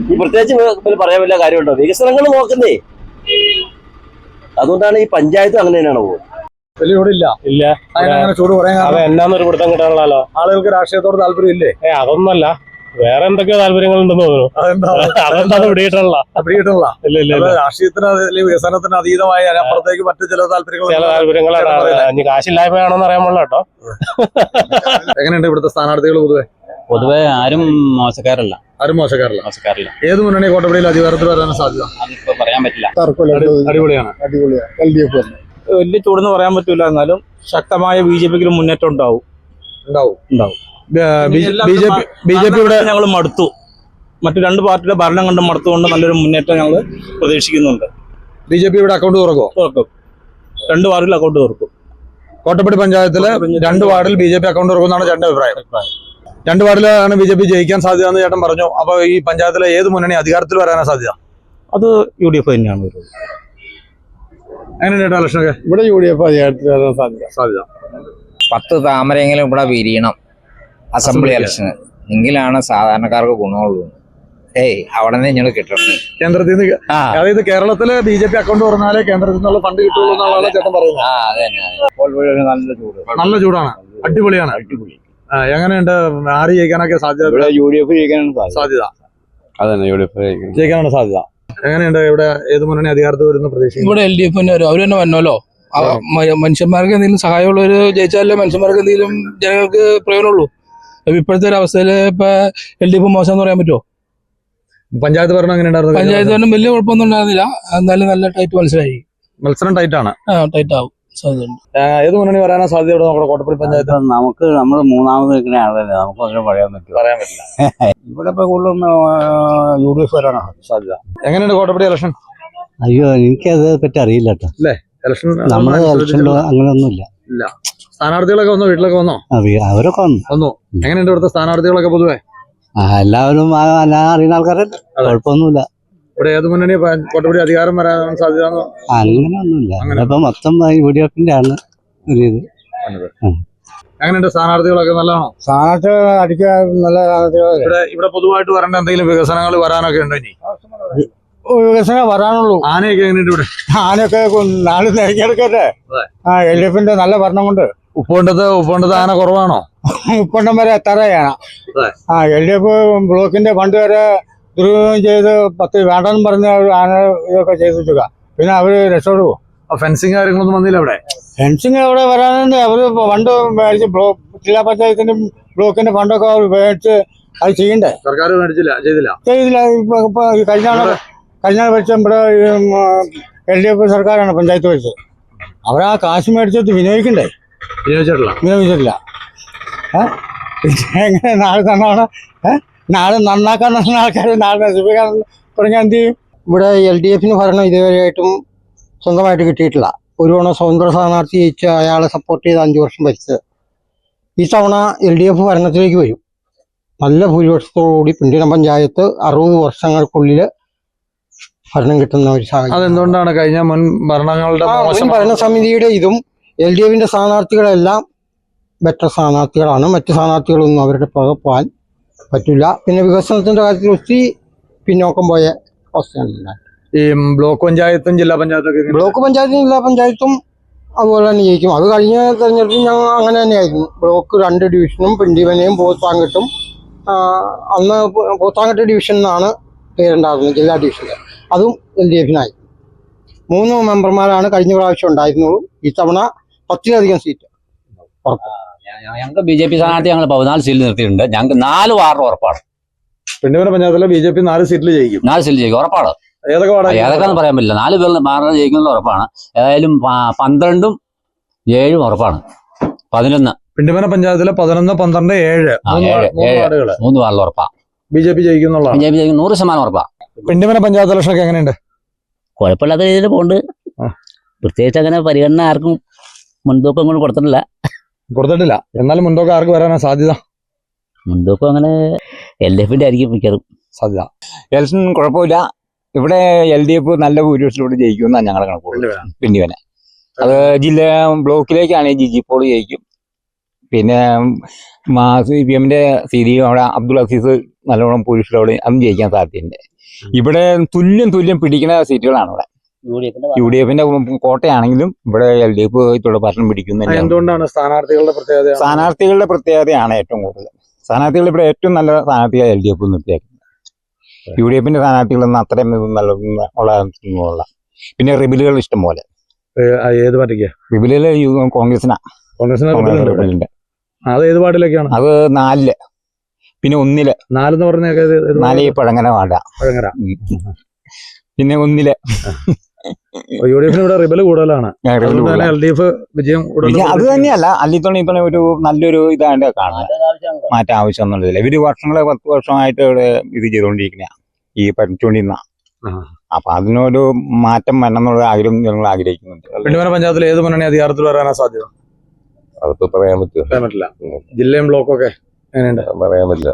[SPEAKER 16] ഈ പ്രത്യേകിച്ച് പറയാൻ വല്ല കാര്യമുണ്ടോ? വികസനങ്ങൾ നോക്കുന്നേ. അതുകൊണ്ടാണ് ഈ പഞ്ചായത്ത് അങ്ങനെ തന്നെയാണ് പോകുന്നത്.
[SPEAKER 19] ഇല്ല.
[SPEAKER 5] അതിനങ്ങനെ ചൂട് പറയാൻ
[SPEAKER 19] അത് എന്നാന്നൊരു പിടുത്തം കിട്ടാനുള്ളല്ലോ
[SPEAKER 5] ആളുകൾക്ക് രാഷ്ട്രീയത്തോട് താല്പര്യം ഇല്ലേ
[SPEAKER 19] ഏ അതൊന്നല്ല വേറെ എന്തൊക്കെയോ താല്പര്യങ്ങൾ ഉണ്ടെന്ന് തോന്നുന്നു
[SPEAKER 5] രാഷ്ട്രീയത്തിന് അല്ലെങ്കിൽ വികസനത്തിന് അതീതമായ അപ്പുറത്തേക്ക് മറ്റു ചില താല്പര്യങ്ങൾ
[SPEAKER 19] ചില താല്പര്യങ്ങളാണ് കാശില്ലായ്മയാണോന്ന് അറിയാൻ പാടില്ല കേട്ടോ.
[SPEAKER 5] എങ്ങനെയുണ്ട് ഇവിടുത്തെ സ്ഥാനാർത്ഥികൾ പൊതുവെ?
[SPEAKER 16] പൊതുവെ ആരും മോശക്കാരല്ല.
[SPEAKER 5] ആരും മോശക്കാരല്ല.
[SPEAKER 16] മോശക്കാരല്ല.
[SPEAKER 5] ഏത് മുന്നണി കോട്ടപ്പടിയിൽ അധികാരത്തിൽ വരാനാണ് സാധ്യത?
[SPEAKER 16] അതിപ്പോ പറയാൻ പറ്റില്ല.
[SPEAKER 5] അടിപൊളിയാണ്.
[SPEAKER 19] വലിയ ചൂടെന്ന് പറയാൻ പറ്റൂല എന്നാലും ശക്തമായ ബി ജെ പിക്ക് മുന്നേറ്റം ഉണ്ടാവും.
[SPEAKER 5] ഉണ്ടാവും.
[SPEAKER 19] ഉണ്ടാവും.
[SPEAKER 5] B J P B J P ഇവിടെ
[SPEAKER 19] ഞങ്ങൾ മടുത്തു. മറ്റു രണ്ട് പാർട്ടിയുടെ ഭരണം കണ്ട് മടുത്തുകൊണ്ട് നല്ലൊരു മുന്നേറ്റം ഞങ്ങൾ പ്രതീക്ഷിക്കുന്നുണ്ട്.
[SPEAKER 5] ബി ജെ പി ഇവിടെ അക്കൗണ്ട് തുറക്കുമോ
[SPEAKER 19] തുറക്കും. രണ്ട് വാർഡിൽ അക്കൗണ്ട് തുറക്കും.
[SPEAKER 5] കോട്ടപ്പടി പഞ്ചായത്തിൽ രണ്ട് വാർഡിൽ ബി ജെ പി അക്കൗണ്ട് തുറക്കുമെന്നാണ് ചേട്ടൻ അഭിപ്രായം. രണ്ട് വാർഡിലാണ് ബി ജെ പി ജയിക്കാൻ സാധ്യത എന്ന് ചേട്ടൻ പറഞ്ഞു. അപ്പൊ ഈ പഞ്ചായത്തിലെ ഏത് മുന്നണി അധികാരത്തിൽ വരാനാണ് സാധ്യത?
[SPEAKER 19] അത് യു ഡി എഫ് തന്നെയാണ് വരുന്നത്.
[SPEAKER 5] ചേട്ടാ ഇലക്ഷനൊക്കെ?
[SPEAKER 19] ഇവിടെ യു ഡി എഫ് അധികാരത്തിൽ വരാൻ സാധ്യത.
[SPEAKER 5] സാധ്യത.
[SPEAKER 20] പത്ത് താമരയെങ്കിലും ഇവിടെ വിരിയണം. അസംബ്ലി ഇലക്ഷന് എങ്കിലാണ് സാധാരണക്കാർക്ക് ഗുണമുള്ളൂ. ഏയ് അവിടെ നിന്ന് ഞങ്ങൾ കിട്ടണം
[SPEAKER 5] കേന്ദ്രത്തിൽ നിന്ന് അതായത് കേരളത്തിലെ ബി ജെ പി അക്കൗണ്ട് തുറന്നാലേ കേന്ദ്രത്തിൽ നിന്നുള്ള ഫണ്ട് കിട്ടുള്ളൂ ചേട്ടൻ പറയുന്നത്.
[SPEAKER 20] ആ അതന്നെ
[SPEAKER 19] നല്ല ചൂട്.
[SPEAKER 5] നല്ല ചൂടാണ്. അടിപൊളിയാണ്.
[SPEAKER 19] അടിപൊളി.
[SPEAKER 5] ആ, എങ്ങനെയുണ്ട്? ആര് ജയിക്കാനൊക്കെ സാധ്യത?
[SPEAKER 19] ഇവിടെ യു ഡി എഫ് ജയിക്കാനാണ് സാധ്യത. അതന്നെ യു ഡി എഫ്
[SPEAKER 5] ജയിക്കാനാണ് സാധ്യത. എങ്ങനെയുണ്ട്? ഇവിടെ ഏത് മുന്നണി അധികാരത്തിൽ വരുന്ന പ്രദേശം
[SPEAKER 21] ഇവിടെ എൽ ഡി എഫ് തന്നെ വരും. അവർ തന്നെ വന്നല്ലോ മനുഷ്യന്മാർക്ക് എന്തെങ്കിലും സഹായമുള്ളവർ ജയിച്ചാലേ മനുഷ്യന്മാർക്ക് എന്തെങ്കിലും ജനങ്ങൾക്ക് പ്രയോജനമുള്ളൂ. ഇപ്പോഴത്തെ ഒരു അവസ്ഥയിൽ ഇപ്പൊ എൽ ഡി എഫ് മോശം എന്ന് പറയാൻ പറ്റുമോ
[SPEAKER 5] പഞ്ചായത്ത് ഭരണം എങ്ങനെ ഉണ്ടായിരുന്നു
[SPEAKER 21] പഞ്ചായത്ത്? ഭരണം വലിയ കുഴപ്പമൊന്നും ഉണ്ടായിരുന്നില്ല. എന്നാലും നല്ല ടൈറ്റ് മത്സരമായി.
[SPEAKER 5] മത്സരം ടൈറ്റ് ആണ്.
[SPEAKER 21] ആ ടൈറ്റ് ആവും. സാധ്യതയുണ്ട്.
[SPEAKER 5] ഏത് മുന്നണി വരാനാ സാധ്യത ഇവിടെ നമ്മുടെ കോട്ടപ്പള്ളി പഞ്ചായത്ത്
[SPEAKER 16] നമുക്ക് നമ്മൾ മൂന്നാമത് നിൽക്കുന്ന ആളല്ലേ. നമുക്ക് അങ്ങനെ പറയാൻ പറ്റില്ല.
[SPEAKER 5] പറയാൻ പറ്റില്ല.
[SPEAKER 19] ഇവിടെ ഇപ്പൊ കൂടുതലും യു ഡി എഫ് വരാനാണ് സാധ്യത.
[SPEAKER 5] എങ്ങനെയുണ്ട് കോട്ടപ്പള്ളി ഇലക്ഷൻ?
[SPEAKER 16] അയ്യോ എനിക്കത് പറ്റി അറിയില്ല കേട്ടോ.
[SPEAKER 5] ഇലക്ഷൻ
[SPEAKER 16] നമ്മുടെ ഇലക്ഷനിലോ അങ്ങനെയൊന്നുമില്ല
[SPEAKER 5] ഇല്ല. സ്ഥാനാർത്ഥികളൊക്കെ വന്നോ? വീട്ടിലൊക്കെ വന്നോ?
[SPEAKER 16] അവരൊക്കെ വന്നു.
[SPEAKER 5] വന്നു. എങ്ങനെയുണ്ട് ഇവിടുത്തെ സ്ഥാനാർത്ഥികളൊക്കെ പൊതുവെ?
[SPEAKER 16] ആ, എല്ലാവരും അറിയുന്ന ആൾക്കാരല്ലേ കുഴപ്പമൊന്നുമില്ല.
[SPEAKER 5] ഇവിടെ ഏത് മുന്നണി കോട്ടപ്പടി അധികാരം വരാൻ സാധ്യത
[SPEAKER 16] അങ്ങനെയൊന്നുമില്ല.
[SPEAKER 5] അങ്ങനെ.
[SPEAKER 16] ഇപ്പൊ മൊത്തം യു ഡി എഫിന്റെ ആണ് ഒരു ഇത്.
[SPEAKER 5] എങ്ങനെയുണ്ട് സ്ഥാനാർത്ഥികളൊക്കെ? നല്ലതാണോ
[SPEAKER 19] സ്ഥാനാർത്ഥികൾ അടിക്കാൻ നല്ല
[SPEAKER 5] ഇവിടെ ഇവിടെ പൊതുവായിട്ട് വരേണ്ട എന്തെങ്കിലും വികസനങ്ങൾ വരാനൊക്കെ ഉണ്ടോ ഇനി?
[SPEAKER 19] വികസനം വരാനുള്ളൂ.
[SPEAKER 5] ആനയൊക്കെ എങ്ങനെയുണ്ട് ഇവിടെ?
[SPEAKER 19] ആനയൊക്കെ നാളെ തിരഞ്ഞെടുക്കട്ടെ. ആ എൽ ഡി എഫിന്റെ നല്ല ഭരണം കൊണ്ട്.
[SPEAKER 5] ഉപ്പുകൊണ്ടത് ഉപ്പുണ്ടത് ആന കുറവാണോ?
[SPEAKER 19] ഉപ്പുണ്ടം വരെ എത്താറായാണ് ആ എൽ ഡി എഫ് ബ്ലോക്കിന്റെ ഫണ്ട് വരെ ദുരുപയോഗം ചെയ്ത് പത്ത് വേണ്ടെന്ന് പറഞ്ഞ ആന ഇതൊക്കെ ചെയ്തു വെച്ചുക പിന്നെ അവർ രക്ഷപ്പെടുവോ
[SPEAKER 5] ഫെൻസിങ് കാര്യങ്ങളൊന്നും വന്നില്ല അവിടെ?
[SPEAKER 19] ഫെൻസിങ് അവിടെ വരാനുണ്ട് അവർ ഫണ്ട് മേടിച്ച് ബ്ലോക്ക് ജില്ലാ പഞ്ചായത്തിന്റെ ബ്ലോക്കിന്റെ ഫണ്ടൊക്കെ അവർ മേടിച്ച് അത് ചെയ്യണ്ടേ?
[SPEAKER 5] സർക്കാർ മേടിച്ചില്ല ചെയ്തില്ല?
[SPEAKER 19] ചെയ്തില്ല. ഇപ്പൊ ഇപ്പൊ കഴിഞ്ഞ കഴിഞ്ഞ ഭരിച്ച ഇവിടെ എൽ ഡി എഫ് സർക്കാരാണ് പഞ്ചായത്ത് വെച്ച് അവർ ആ കാശ് മേടിച്ചിട്ട് വിനിയോഗിക്കണ്ടേ?
[SPEAKER 5] വിനിയോഗിച്ചിട്ടില്ല?
[SPEAKER 19] എങ്ങനെ നാളെ നന്നാണ്? നാളെ നന്നാക്കാൻ നടന്ന ആൾക്കാർ നാളെ നശിപ്പിക്കാൻ തുടങ്ങിയാൽ എന്ത് ചെയ്യും?
[SPEAKER 20] ഇവിടെ എൽ ഡി എഫിന് ഭരണം ഇതുവരെയായിട്ടും സ്വന്തമായിട്ട് കിട്ടിയിട്ടില്ല. ഒരു തവണ സ്വതന്ത്ര സ്ഥാനാർത്ഥി ജയിച്ച് അയാളെ സപ്പോർട്ട് ചെയ്ത് അഞ്ചു വർഷം ഭരിച്ചത്. ഈ തവണ എൽ ഡി എഫ് ഭരണത്തിലേക്ക് വരും. നല്ല ഭൂരിപക്ഷത്തോടുകൂടി പിണ്ടിന പഞ്ചായത്ത് അറുപത് വർഷങ്ങൾക്കുള്ളിൽ ഭരണം കിട്ടുന്ന ഒരു സാഹചര്യം.
[SPEAKER 5] അതെന്തുകൊണ്ടാണ് കഴിഞ്ഞ മുൻ ഭരണങ്ങളുടെ
[SPEAKER 20] ഭരണസമിതിയുടെ ഇതും എൽ ഡി എഫിന്റെ സ്ഥാനാർത്ഥികളെല്ലാം ബെറ്റർ സ്ഥാനാർത്ഥികളാണ്. മറ്റു സ്ഥാനാർത്ഥികളൊന്നും അവരുടെ പകപ്പാൻ പോകാൻ പറ്റില്ല. പിന്നെ വികസനത്തിന്റെ കാര്യത്തിൽ ഒത്തിരി പിന്നോക്കം പോയ അവസ്ഥയാണ്
[SPEAKER 5] ഈ ബ്ലോക്ക് പഞ്ചായത്തും ജില്ലാ പഞ്ചായത്തും
[SPEAKER 20] ബ്ലോക്ക് പഞ്ചായത്തും ജില്ലാ പഞ്ചായത്തും അതുപോലെ തന്നെ ജയിക്കും. അത് കഴിഞ്ഞ തെരഞ്ഞെടുപ്പിൽ ഞങ്ങൾ അങ്ങനെ തന്നെയായിരുന്നു. ബ്ലോക്ക് രണ്ട് ഡിവിഷനും പിണ്ടിവനയും പോത്താങ്കെട്ടും അന്ന് പോത്താങ്കെട്ട് പോത്താങ്കട്ട് പേരുണ്ടാകുന്നത് പേരുണ്ടായിരുന്നത് ജില്ലാ ഡിവിഷനിൽ അതും എൽ ഡി എഫിനായി. മൂന്ന് മെമ്പർമാരാണ് കഴിഞ്ഞ പ്രാവശ്യം ഉണ്ടായിരുന്നുള്ളൂ. ഇത്തവണ പത്തിലധികം സീറ്റ്
[SPEAKER 16] ഞങ്ങൾക്ക് ബി ജെ പി സ്ഥാനാർത്ഥി ഞങ്ങൾ പതിനാല് സീറ്റിൽ നിർത്തിയിട്ടുണ്ട്. ഞങ്ങൾക്ക് നാല് വാർഡ് ഉറപ്പാണ്.
[SPEAKER 5] പിന്നെ പഞ്ചായത്തിലെ ബി ജെ പി നാല് സീറ്റിൽ ജയിക്കും.
[SPEAKER 16] നാല് സീറ്റിൽ ജയിക്കും. ഉറപ്പാണ്.
[SPEAKER 5] ഏതൊക്കെ വാർഡാ
[SPEAKER 16] ഏതൊക്കെയാണെന്ന് പറയാൻ പറ്റില്ല. നാല് പേർ മാറുന്നത് ജയിക്കുന്നത് ഉറപ്പാണ്. ഏതായാലും പന്ത്രണ്ടും ഏഴും ഉറപ്പാണ്. പതിനൊന്ന്.
[SPEAKER 5] പിണ്ടിമന പഞ്ചായത്തിലെ പതിനൊന്ന് പന്ത്രണ്ട് ഏഴ്. മൂന്ന്.
[SPEAKER 16] വാർഡിൽ ഉറപ്പാ.
[SPEAKER 5] ബി ജെ പി ജയിക്കുന്നുള്ള
[SPEAKER 16] ബി ജെ പി ജയിക്കും. നൂറ് ശതമാനം ഉറപ്പാ.
[SPEAKER 5] പിണ്ടിമന പഞ്ചായത്ത് ഇലക്ഷൻ ഒക്കെ എങ്ങനെയുണ്ട്?
[SPEAKER 16] കുഴപ്പമില്ലാത്ത രീതിയിൽ പോകുന്നുണ്ട് പ്രത്യേകിച്ച് അങ്ങനെ പരിഗണന ആർക്കും മുൻതൂക്കം കൊണ്ട് കൊടുത്തിട്ടില്ല.
[SPEAKER 5] കൊടുത്തിട്ടില്ല. എന്നാലും മുൻതൂക്കം ആർക്ക് വരാനാ സാധ്യത?
[SPEAKER 9] മുൻതൂക്കം അങ്ങനെ എൽ ഡി എഫിന്റെ ആയിരിക്കും മിക്കതും.
[SPEAKER 5] സാധ്യത.
[SPEAKER 8] എലക്ഷൻ കുഴപ്പമില്ല. ഇവിടെ എൽ ഡി എഫ് നല്ല ഭൂരിപക്ഷത്തിലൂടെ ജയിക്കുമെന്നാണ് ഞങ്ങളുടെ കണക്കുള്ളത് പിന്നിവനെ അത് ജില്ല ബ്ലോക്കിലേക്കാണെങ്കിൽ ജിജി പോൾ ജയിക്കും. പിന്നെ സി പി എമ്മിന്റെ സി ഡി അവിടെ അബ്ദുൾ അസീസ് നല്ലോണം പോലീസിലോട് അതും ജയിക്കാൻ സാധ്യതയുണ്ട്. ഇവിടെ തുല്യം തുല്യം പിടിക്കുന്ന സീറ്റുകളാണ് ഇവിടെ. യു ഡി എഫിന്റെ കോട്ടയാണെങ്കിലും ഇവിടെ എൽ ഡി എഫ് തുടർഭരണം പിടിക്കുന്ന
[SPEAKER 5] എന്തുകൊണ്ടാണ്? സ്ഥാനാർത്ഥികളുടെ പ്രത്യേകത
[SPEAKER 8] സ്ഥാനാർത്ഥികളുടെ പ്രത്യേകതയാണ് ഏറ്റവും കൂടുതൽ. സ്ഥാനാർത്ഥികൾ ഇവിടെ ഏറ്റവും നല്ല സ്ഥാനാർത്ഥികൾ എൽ ഡി എഫ് നിർത്തിയാക്കുന്നത് യു ഡി എഫിന്റെ സ്ഥാനാർത്ഥികളൊന്നും അത്രയും നല്ല ഉള്ള ഉള്ള പിന്നെ റിബിലുകൾ ഇഷ്ടം പോലെ
[SPEAKER 5] ഏത് പാർട്ടിക്ക്?
[SPEAKER 8] റിബിലുകൾ കോൺഗ്രസിനാ.
[SPEAKER 5] കോൺഗ്രസിന്
[SPEAKER 8] കോൺഗ്രസ്
[SPEAKER 5] റിബലുണ്ട് അത് ഏത് വാർഡിലേക്കാണ്
[SPEAKER 8] അത് നാലിൽ. പിന്നെ ഒന്നിൽ.
[SPEAKER 5] നാലെന്ന് പറഞ്ഞ
[SPEAKER 8] നാല് ഈ പഴങ്ങന വാട
[SPEAKER 5] പഴങ്ങര
[SPEAKER 8] പിന്നെ ഒന്നിൽ.
[SPEAKER 5] യു ഡി എഫിന് ഇവിടെ റിബൽ കൂടുതലാണ്. എൽ ഡി എഫ് വിജയം
[SPEAKER 8] അത് തന്നെയല്ല. അല്ലിത്തോണി ഇത്തോണി ഒരു നല്ലൊരു ഇതാണ്ട് കാണാൻ മാറ്റം ആവശ്യം എന്നുള്ളതില്ല ഇവർ വർഷങ്ങളെ പത്ത് വർഷമായിട്ട് ഇവിടെ ഇത് ചെയ്തുകൊണ്ടിരിക്കുന്ന ഈ പഠിച്ചുകൊണ്ടിരുന്ന. അപ്പൊ അതിനൊരു മാറ്റം വരണം എന്നുള്ള ആഗ്രഹം ഞങ്ങൾ ആഗ്രഹിക്കുന്നുണ്ട്.
[SPEAKER 5] പിണ്ടിമന പഞ്ചായത്തിൽ ഏത് മുന്നണി അധികാരത്തിൽ വരാനാ സാധ്യത?
[SPEAKER 11] അതിപ്പോ പറയാൻ
[SPEAKER 5] പറ്റില്ല. ജില്ലയും ബ്ലോക്കൊക്കെ
[SPEAKER 11] പറയാൻ പറ്റില്ല.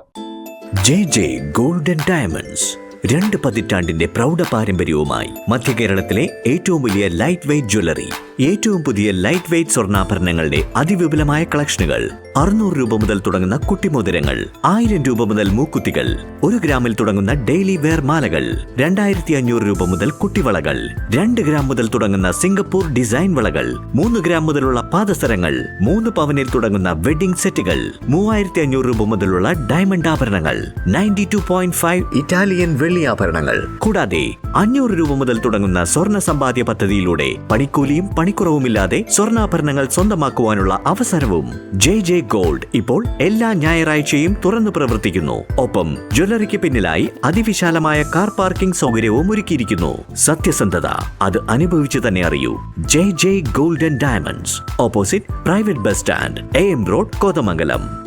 [SPEAKER 4] J J golden diamonds. രണ്ട് പതിറ്റാണ്ടിന്റെ പ്രൗഢ പാരമ്പര്യവുമായി മധ്യകേരളത്തിലെ ഏറ്റവും വലിയ ലൈറ്റ് വെയ്റ്റ് ജ്വല്ലറി ഏറ്റവും പുതിയ ലൈറ്റ് വെയ്റ്റ് സ്വർണാഭരണങ്ങളുടെ അതിവിപുലമായ കളക്ഷനുകൾ അറുന്നൂറ് രൂപ മുതൽ തുടങ്ങുന്ന കുട്ടിമോതിരങ്ങൾ ആയിരം രൂപ മുതൽ മൂക്കുത്തികൾ ഒരു ഗ്രാമിൽ തുടങ്ങുന്ന ഡെയിലി വെയർ മാലകൾ രണ്ടായിരത്തി അഞ്ഞൂറ് രൂപ മുതൽ കുട്ടിവളകൾ രണ്ട് ഗ്രാം മുതൽ തുടങ്ങുന്ന സിംഗപ്പൂർ ഡിസൈൻ വളകൾ മൂന്ന് ഗ്രാം മുതലുള്ള പാദസരങ്ങൾ മൂന്ന് പവനിൽ തുടങ്ങുന്ന വെഡിംഗ് സെറ്റുകൾ മൂവായിരത്തി അഞ്ഞൂറ് രൂപ മുതലുള്ള ഡയമണ്ട് ആഭരണങ്ങൾ ninety two point five Italian വെള്ളി ആഭരണങ്ങൾ കൂടാതെ അഞ്ഞൂറ് രൂപ മുതൽ തുടങ്ങുന്ന സ്വർണ സമ്പാദ്യ പദ്ധതിയിലൂടെ പണിക്കൂലിയും പണിക്കുറവുമില്ലാതെ സ്വർണാഭരണങ്ങൾ സ്വന്തമാക്കുവാനുള്ള അവസരവും ജെ ജെ ഗോൾഡ് ഇപ്പോൾ എല്ലാ ഞായറാഴ്ചയും തുറന്നു പ്രവർത്തിക്കുന്നു. ഒപ്പം ജ്വല്ലറിക്ക് പിന്നിലായി അതിവിശാലമായ കാർ പാർക്കിംഗ് സൗകര്യവും ഒരുക്കിയിരിക്കുന്നു. സത്യസന്ധത അത് അനുഭവിച്ചു തന്നെ അറിയൂ. J J golden diamonds. Opposite private bus stand A M road Kothamangalam.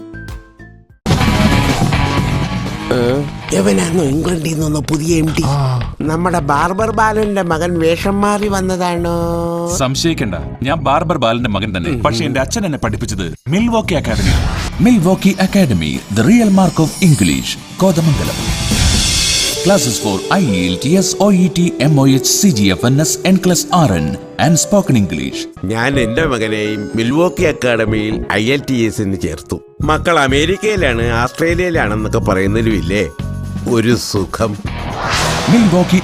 [SPEAKER 2] എവനാണോ ഇംഗ്ലണ്ടിൽ നിന്ന് പുതിയ എം ടി നമ്മുടെ ബാർബർ ബാലന്റെ മകൻ വേഷം മാറി വന്നതാണോ?
[SPEAKER 3] സംശയിക്കണ്ട. ഞാൻ ബാർബർ ബാലന്റെ മകൻ തന്നെ. പക്ഷെ എന്റെ അച്ഛൻ എന്നെ പഠിപ്പിച്ചത് Milwaukee academy Milwaukee academy the real mark of English Kothamangalam classes for IELTS, OET, MOH, S O E T M O H C G F N S N class R N and spoken English
[SPEAKER 2] ഞാൻ എന്റെ മകനെയും Milwaukee അക്കാദമിയിൽ I L T എസിന് ചേർത്തു. മക്കൾ അമേരിക്കയിലാണ് ആസ്ട്രേലിയയിലാണെന്നൊക്കെ പറയുന്നതിലുമില്ലേ? ഒരു സുഖം.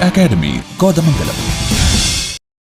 [SPEAKER 3] അക്കാദമി കോതമംഗലം